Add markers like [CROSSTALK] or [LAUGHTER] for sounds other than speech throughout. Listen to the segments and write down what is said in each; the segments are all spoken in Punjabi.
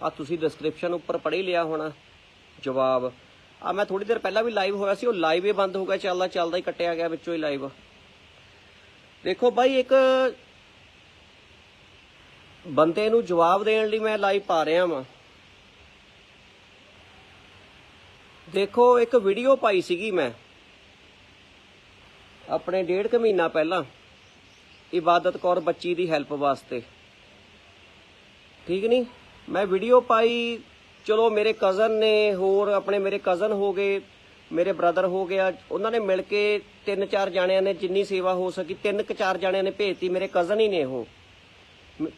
ਆ ਤੁਸੀਂ ਡਿਸਕ੍ਰਿਪਸ਼ਨ ਉੱਪਰ ਪੜ੍ਹੀ ਲਿਆ ਹੋਣਾ, ਜਵਾਬ। ਆ ਮੈਂ ਥੋੜੀ ਦੇਰ ਪਹਿਲਾਂ ਵੀ ਲਾਈਵ ਹੋਇਆ ਸੀ, ਉਹ ਲਾਈਵ ਹੀ ਬੰਦ ਹੋ ਗਿਆ, ਚੱਲਦਾ ਚੱਲਦਾ ਹੀ ਕੱਟਿਆ ਗਿਆ ਵਿੱਚੋਂ ਹੀ ਲਾਈਵ ਦੇਖੋ ਬਾਈ, ਇੱਕ ਬੰਦੇ ਨੂੰ ਜਵਾਬ ਦੇਣ ਲਈ ਮੈਂ ਲਾਈਵ ਪਾ ਰਿਹਾ ਵਾਂ। ਦੇਖੋ, ਇੱਕ ਵੀਡੀਓ ਪਾਈ ਸੀਗੀ ਮੈਂ, ਆਪਣੇ ਡੇਢ ਕੁ ਮਹੀਨਾ ਪਹਿਲਾਂ, ਇਬਾਦਤ ਕੌਰ ਬੱਚੀ ਦੀ ਹੈਲਪ ਵਾਸਤੇ। ਠੀਕ ਨਹੀਂ ਮੈਂ ਵੀਡੀਓ ਪਾਈ, ਚਲੋ ਮੇਰੇ ਕਜ਼ਨ ਨੇ ਹੋਰ ਆਪਣੇ ਮੇਰੇ ਕਜ਼ਨ ਹੋ ਗਏ, ਮੇਰੇ ਬ੍ਰਦਰ ਹੋ ਗਿਆ, ਉਹਨਾਂ ਨੇ ਮਿਲ ਕੇ ਤਿੰਨ ਚਾਰ ਜਾਣਿਆਂ ਨੇ ਜਿੰਨੀ ਸੇਵਾ ਹੋ ਸਕੀ, ਤਿੰਨ ਕੁ ਚਾਰ ਜਾਣਿਆਂ ਨੇ ਭੇਜਤੀ, ਮੇਰੇ ਕਜ਼ਨ ਹੀ ਨੇ ਉਹ।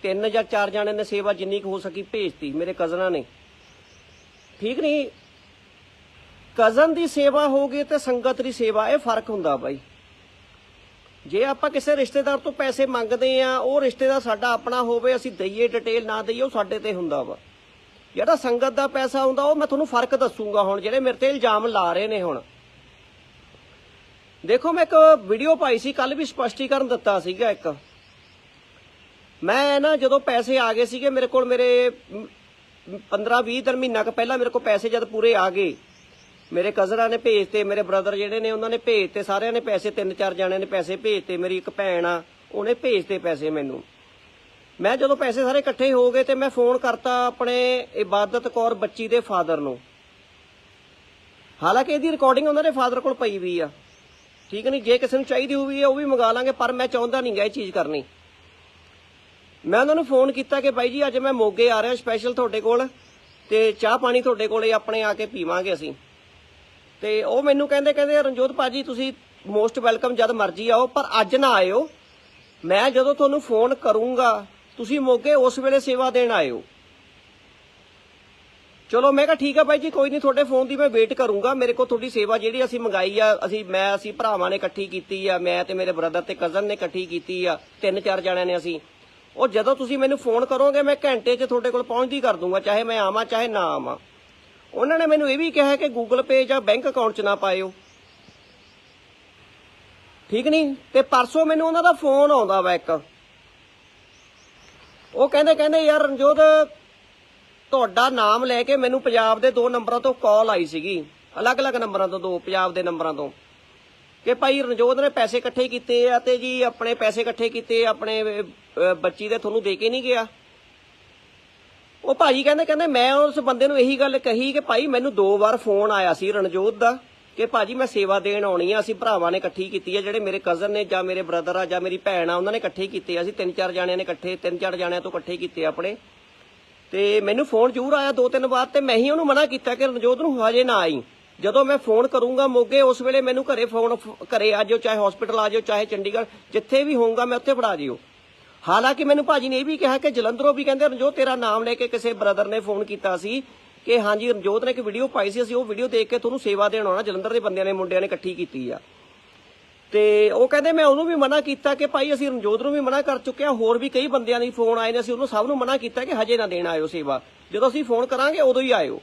ਤਿੰਨ ਜਾਂ ਚਾਰ ਜਾਣਿਆਂ ਨੇ ਸੇਵਾ ਜਿੰਨੀ ਕੁ ਹੋ ਸਕੀ ਭੇਜਤੀ ਮੇਰੇ ਕਜ਼ਨਾਂ ਨੇ। ਠੀਕ ਨਹੀਂ? ਕਜ਼ਨ ਦੀ ਸੇਵਾ ਹੋ ਗਈ ਤੇ ਸੰਗਤ ਦੀ ਸੇਵਾ, ਇਹ ਫ਼ਰਕ ਹੁੰਦਾ ਬਾਈ। ਜੇ ਆਪਾਂ ਕਿਸੇ ਰਿਸ਼ਤੇਦਾਰ ਤੋਂ ਪੈਸੇ ਮੰਗਦੇ ਆ, ਉਹ ਰਿਸ਼ਤੇਦਾਰ ਸਾਡਾ ਆਪਣਾ ਹੋਵੇ, ਅਸੀਂ ਦਈਏ ਡਿਟੇਲ ਨਾ ਦਈਏ, ਉਹ ਸਾਡੇ ਤੇ ਹੁੰਦਾ ਵਾ। ਜਿਹੜਾ ਸੰਗਤ ਦਾ ਪੈਸਾ ਹੁੰਦਾ, ਉਹ ਮੈਂ ਤੁਹਾਨੂੰ ਫ਼ਰਕ ਦੱਸੂਗਾ ਹੁਣ, ਜਿਹੜੇ ਮੇਰੇ ਤੇ ਇਲਜ਼ਾਮ ਲਾ ਰਹੇ ਨੇ ਹੁਣ। ਦੇਖੋ, ਮੈਂ ਇੱਕ ਵੀਡੀਓ ਪਾਈ ਸੀ ਕੱਲ ਵੀ ਸਪਸ਼ਟੀਕਰਨ ਦਿੱਤਾ ਸੀਗਾ ਇੱਕ। ਮੈਂ ਨਾ ਜਦੋਂ ਪੈਸੇ ਆ ਗਏ ਸੀਗੇ, ਮੇਰੇ ਕੋਲ ਮੇਰੇ 15 20 ਦਿਨ ਮਹੀਨਾ ਕੁ ਪਹਿਲਾਂ ਮੇਰੇ ਕੋਲ ਪੈਸੇ ਜਦ ਪੂਰੇ ਆ ਗਏ ਮੇਰੇ ਕਜ਼ਨਾਂ ਨੇ ਭੇਜਤੇ ਮੇਰੇ ਬ੍ਰਦਰ ਜਿਹੜੇ ਨੇ, ਉਹਨਾਂ ਨੇ ਭੇਜਤੇ ਸਾਰਿਆਂ ਨੇ ਪੈਸੇ, ਤਿੰਨ ਚਾਰ ਜਣਿਆਂ ਨੇ ਪੈਸੇ ਭੇਜਤੇ ਮੇਰੀ ਇੱਕ ਭੈਣ ਆ, ਉਹਨੇ ਭੇਜਤੇ ਪੈਸੇ ਮੈਨੂੰ। ਮੈਂ ਜਦੋਂ ਪੈਸੇ ਸਾਰੇ ਇਕੱਠੇ ਹੋ ਗਏ ਤੇ ਮੈਂ ਫੋਨ ਕਰਤਾ ਆਪਣੇ ਇਬਾਦਤ ਕੌਰ ਬੱਚੀ ਦੇ ਫਾਦਰ ਨੂੰ। ਹਾਲਾਂਕਿ ਇਹਦੀ ਰਿਕਾਰਡਿੰਗ ਉਹਨਾਂ ਦੇ ਫਾਦਰ ਕੋਲ ਪਈ ਵੀ ਆ। ਠੀਕ ਨਹੀਂ, ਜੇ ਕਿਸੇ ਨੂੰ ਚਾਹੀਦੀ ਹੋਈ ਹੈ ਉਹ ਵੀ ਮੰਗਾ ਲਾਂਗੇ, ਪਰ ਮੈਂ ਚਾਹੁੰਦਾ ਨਹੀਂ ਗਾ ਇਹ ਚੀਜ਼ ਕਰਨੀ। ਮੈਂ ਉਹਨਾਂ ਨੂੰ ਫੋਨ ਕੀਤਾ ਕਿ ਬਾਈ ਜੀ, ਅੱਜ ਮੈਂ ਮੋਗੇ ਆ ਰਿਹਾ ਸਪੈਸ਼ਲ ਤੁਹਾਡੇ ਕੋਲ, ਤੇ ਚਾਹ ਪਾਣੀ ਤੁਹਾਡੇ ਕੋਲੇ ਆਪਣੇ ਆ ਕੇ ਪੀਵਾਂਗੇ ਅਸੀਂ। ਤੇ ਉਹ ਮੈਨੂੰ ਕਹਿੰਦੇ ਕਹਿੰਦੇ, ਰਣਜੋਤ ਭਾਜੀ, ਤੁਸੀਂ ਮੋਸਟ ਵੈਲਕਮ ਜਦ ਮਰਜ਼ੀ ਆਓ, ਪਰ ਅੱਜ ਨਾ ਆਇਓ। ਮੈਂ ਜਦੋਂ ਤੁਹਾਨੂੰ ਫੋਨ ਕਰੂੰਗਾ, ਤੁਸੀਂ ਮੋਗੇ ਉਸ ਵੇਲੇ ਸੇਵਾ ਦੇਣ ਆਇਓ। ਚਲੋ, ਮੈਂ ਕਿਹਾ ਠੀਕ ਆ ਬਾਈ ਜੀ, ਕੋਈ ਨਹੀਂ, ਤੁਹਾਡੇ ਫੋਨ ਦੀ ਮੈਂ ਵੇਟ ਕਰੂੰਗਾ। ਮੇਰੇ ਕੋਲ ਤੁਹਾਡੀ ਸੇਵਾ ਜਿਹੜੀ ਅਸੀਂ ਮੰਗਾਈ ਆ, ਅਸੀਂ, ਮੈਂ, ਅਸੀਂ ਭਰਾਵਾਂ ਨੇ ਇਕੱਠੀ ਕੀਤੀ ਆ, ਮੈਂ ਤੇ ਮੇਰੇ ਬ੍ਰਦਰ ਤੇ ਕਜ਼ਨ ਨੇ ਇਕੱਠੀ ਕੀਤੀ ਆ, ਤਿੰਨ ਚਾਰ ਜਣਿਆਂ ਨੇ ਅਸੀਂ। ਉਹ ਜਦੋਂ ਤੁਸੀਂ ਮੈਨੂੰ ਫੋਨ ਕਰੋਗੇ, ਮੈਂ ਘੰਟੇ 'ਚ ਤੁਹਾਡੇ ਕੋਲ ਪਹੁੰਚਦੀ ਕਰ ਦੂੰਗਾ, ਚਾਹੇ ਮੈਂ ਆਵਾਂ, ਚਾਹੇ ਨਾ ਆਵਾਂ। ਉਹਨਾਂ ਨੇ ਮੈਨੂੰ ਇਹ ਵੀ ਕਿਹਾ ਕਿ ਗੂਗਲ ਪੇ ਜਾਂ ਬੈਂਕ ਅਕਾਊਂਟ 'ਚ ਨਾ ਪਾਇਓ। ਠੀਕ ਨਹੀਂ ਤੇ ਪਰਸੋਂ ਮੈਨੂੰ ਉਹਨਾਂ ਦਾ ਫੋਨ ਆਉਂਦਾ ਵਾ ਇੱਕ। ਉਹ ਕਹਿੰਦੇ ਕਹਿੰਦੇ ਯਾਰ ਰਣਜੋਤ, ਤੁਹਾਡਾ ਨਾਮ ਲੈ ਕੇ ਮੈਨੂੰ ਪੰਜਾਬ ਦੇ ਦੋ ਨੰਬਰਾਂ ਤੋਂ ਕਾਲ ਆਈ ਸੀਗੀ। ਅਲੱਗ-ਅਲੱਗ ਨੰਬਰਾਂ ਤੋਂ ਦੋ, ਪੰਜਾਬ ਦੇ ਨੰਬਰਾਂ ਤੋਂ। ਕਿ ਭਾਈ ਰਣਜੋਤ ਨੇ ਪੈਸੇ ਇਕੱਠੇ ਕੀਤੇ ਆ ਤੇ ਜੀ ਆਪਣੇ ਪੈਸੇ ਇਕੱਠੇ ਕੀਤੇ, ਆਪਣੇ ਬੱਚੀ ਦੇ ਤੁਹਾਨੂੰ ਦੇ ਕੇ ਨਹੀਂ ਗਿਆ? ਉਹ ਭਾਜੀ ਕਹਿੰਦੇ ਕਹਿੰਦੇ ਮੈਂ ਉਸ ਬੰਦੇ ਨੂੰ ਇਹੀ ਗੱਲ ਕਹੀ ਕਿ ਭਾਈ ਮੈਨੂੰ ਦੋ ਵਾਰ ਫੋਨ ਆਇਆ ਸੀ ਰਣਜੋਤ ਦਾ ਕਿ ਭਾਜੀ ਮੈਂ ਸੇਵਾ ਦੇਣ ਆਉਣੀ ਆ, ਅਸੀਂ ਭਰਾਵਾਂ ਨੇ ਇਕੱਠੀ ਕੀਤੀ ਆ, ਜਿਹੜੇ ਮੇਰੇ ਕਜ਼ਨ ਨੇ ਜਾਂ ਮੇਰੇ ਬ੍ਰਦਰ ਆ ਜਾਂ ਮੇਰੀ ਭੈਣ ਆ, ਉਹਨਾਂ ਨੇ ਇਕੱਠੇ ਕੀਤੇ ਆ, ਅਸੀਂ ਤਿੰਨ ਚਾਰ ਜਾਣਿਆਂ ਨੇ ਇਕੱਠੇ, ਤਿੰਨ ਚਾਰ ਜਾਣਿਆਂ ਤੋਂ ਇਕੱਠੇ ਕੀਤੇ ਆਪਣੇ। ਤੇ ਮੈਨੂੰ ਫੋਨ ਜ਼ਰੂਰ ਆਇਆ ਦੋ ਤਿੰਨ ਵਾਰ ਤੇ ਮੈਂ ਹੀ ਉਹਨੂੰ ਮਨਾ ਕੀਤਾ ਕਿ ਰਣਜੋਤ ਨੂੰ ਹਜੇ ਨਾ ਆਈ। ਜਦੋਂ ਮੈਂ ਫੋਨ ਕਰੂੰਗਾ ਮੋਗੇ, ਉਸ ਵੇਲੇ ਮੈਨੂੰ ਘਰੇ ਫੋਨ, ਘਰੇ ਆ ਜਾਓ, ਚਾਹੇ ਹਸਪੀਟਲ ਆ ਜਾਓ, ਚਾਹੇ ਚੰਡੀਗੜ੍ਹ, ਜਿੱਥੇ ਵੀ ਹੋਊਗਾ ਮੈਂ ਉੱਥੇ ਫੜਾ ਜਿਓ। ਹਾਲਾਂਕਿ ਮੈਨੂੰ ਭਾਜੀ ਨੇ ਇਹ ਵੀ ਕਿਹਾ ਕਿ ਜਲੰਧਰੋਂ ਵੀ ਕਹਿੰਦੇ ਰਣਜੋਤ ਤੇਰਾ ਨਾਮ ਲੈ ਕੇ ਕਿਸੇ ਬ੍ਰਦਰ ਨੇ ਫੋਨ ਕੀਤਾ ਸੀ ਕਿ ਹਾਂਜੀ ਰਣਜੋਤ ਨੇ ਇੱਕ ਵੀਡੀਓ ਪਾਈ ਸੀ, ਅਸੀਂ ਉਹ ਵੀਡੀਓ ਦੇਖ ਕੇ ਤੁਹਾਨੂੰ ਸੇਵਾ ਦੇਣ ਆਉਣਾ, ਜਲੰਧਰ ਦੇ ਬੰਦਿਆਂ ਨੇ, ਮੁੰਡਿਆਂ ਨੇ ਇਕੱਠੀ ਕੀਤੀ ਆ। ਤੇ ਉਹ ਕਹਿੰਦੇ ਮੈਂ ਉਹਨੂੰ ਵੀ ਮਨਾ ਕੀਤਾ ਕਿ ਭਾਈ ਅਸੀਂ ਰਣਜੋਤ ਨੂੰ ਵੀ ਮਨਾ ਕਰ ਚੁੱਕੇ ਹਾਂ, ਹੋਰ ਵੀ ਕਈ ਬੰਦਿਆਂ ਦੀ ਫੋਨ ਆਏ ਨੇ, ਅਸੀਂ ਉਹਨੂੰ ਸਭ ਨੂੰ ਮਨਾ ਕੀਤਾ ਕਿ ਹਜੇ ਨਾ ਦੇਣ ਆਇਓ ਸੇਵਾ। ਜਦੋਂ ਅਸੀਂ ਫੋਨ ਕਰਾਂਗੇ, ਉਦੋਂ ਹੀ ਆਇਓ।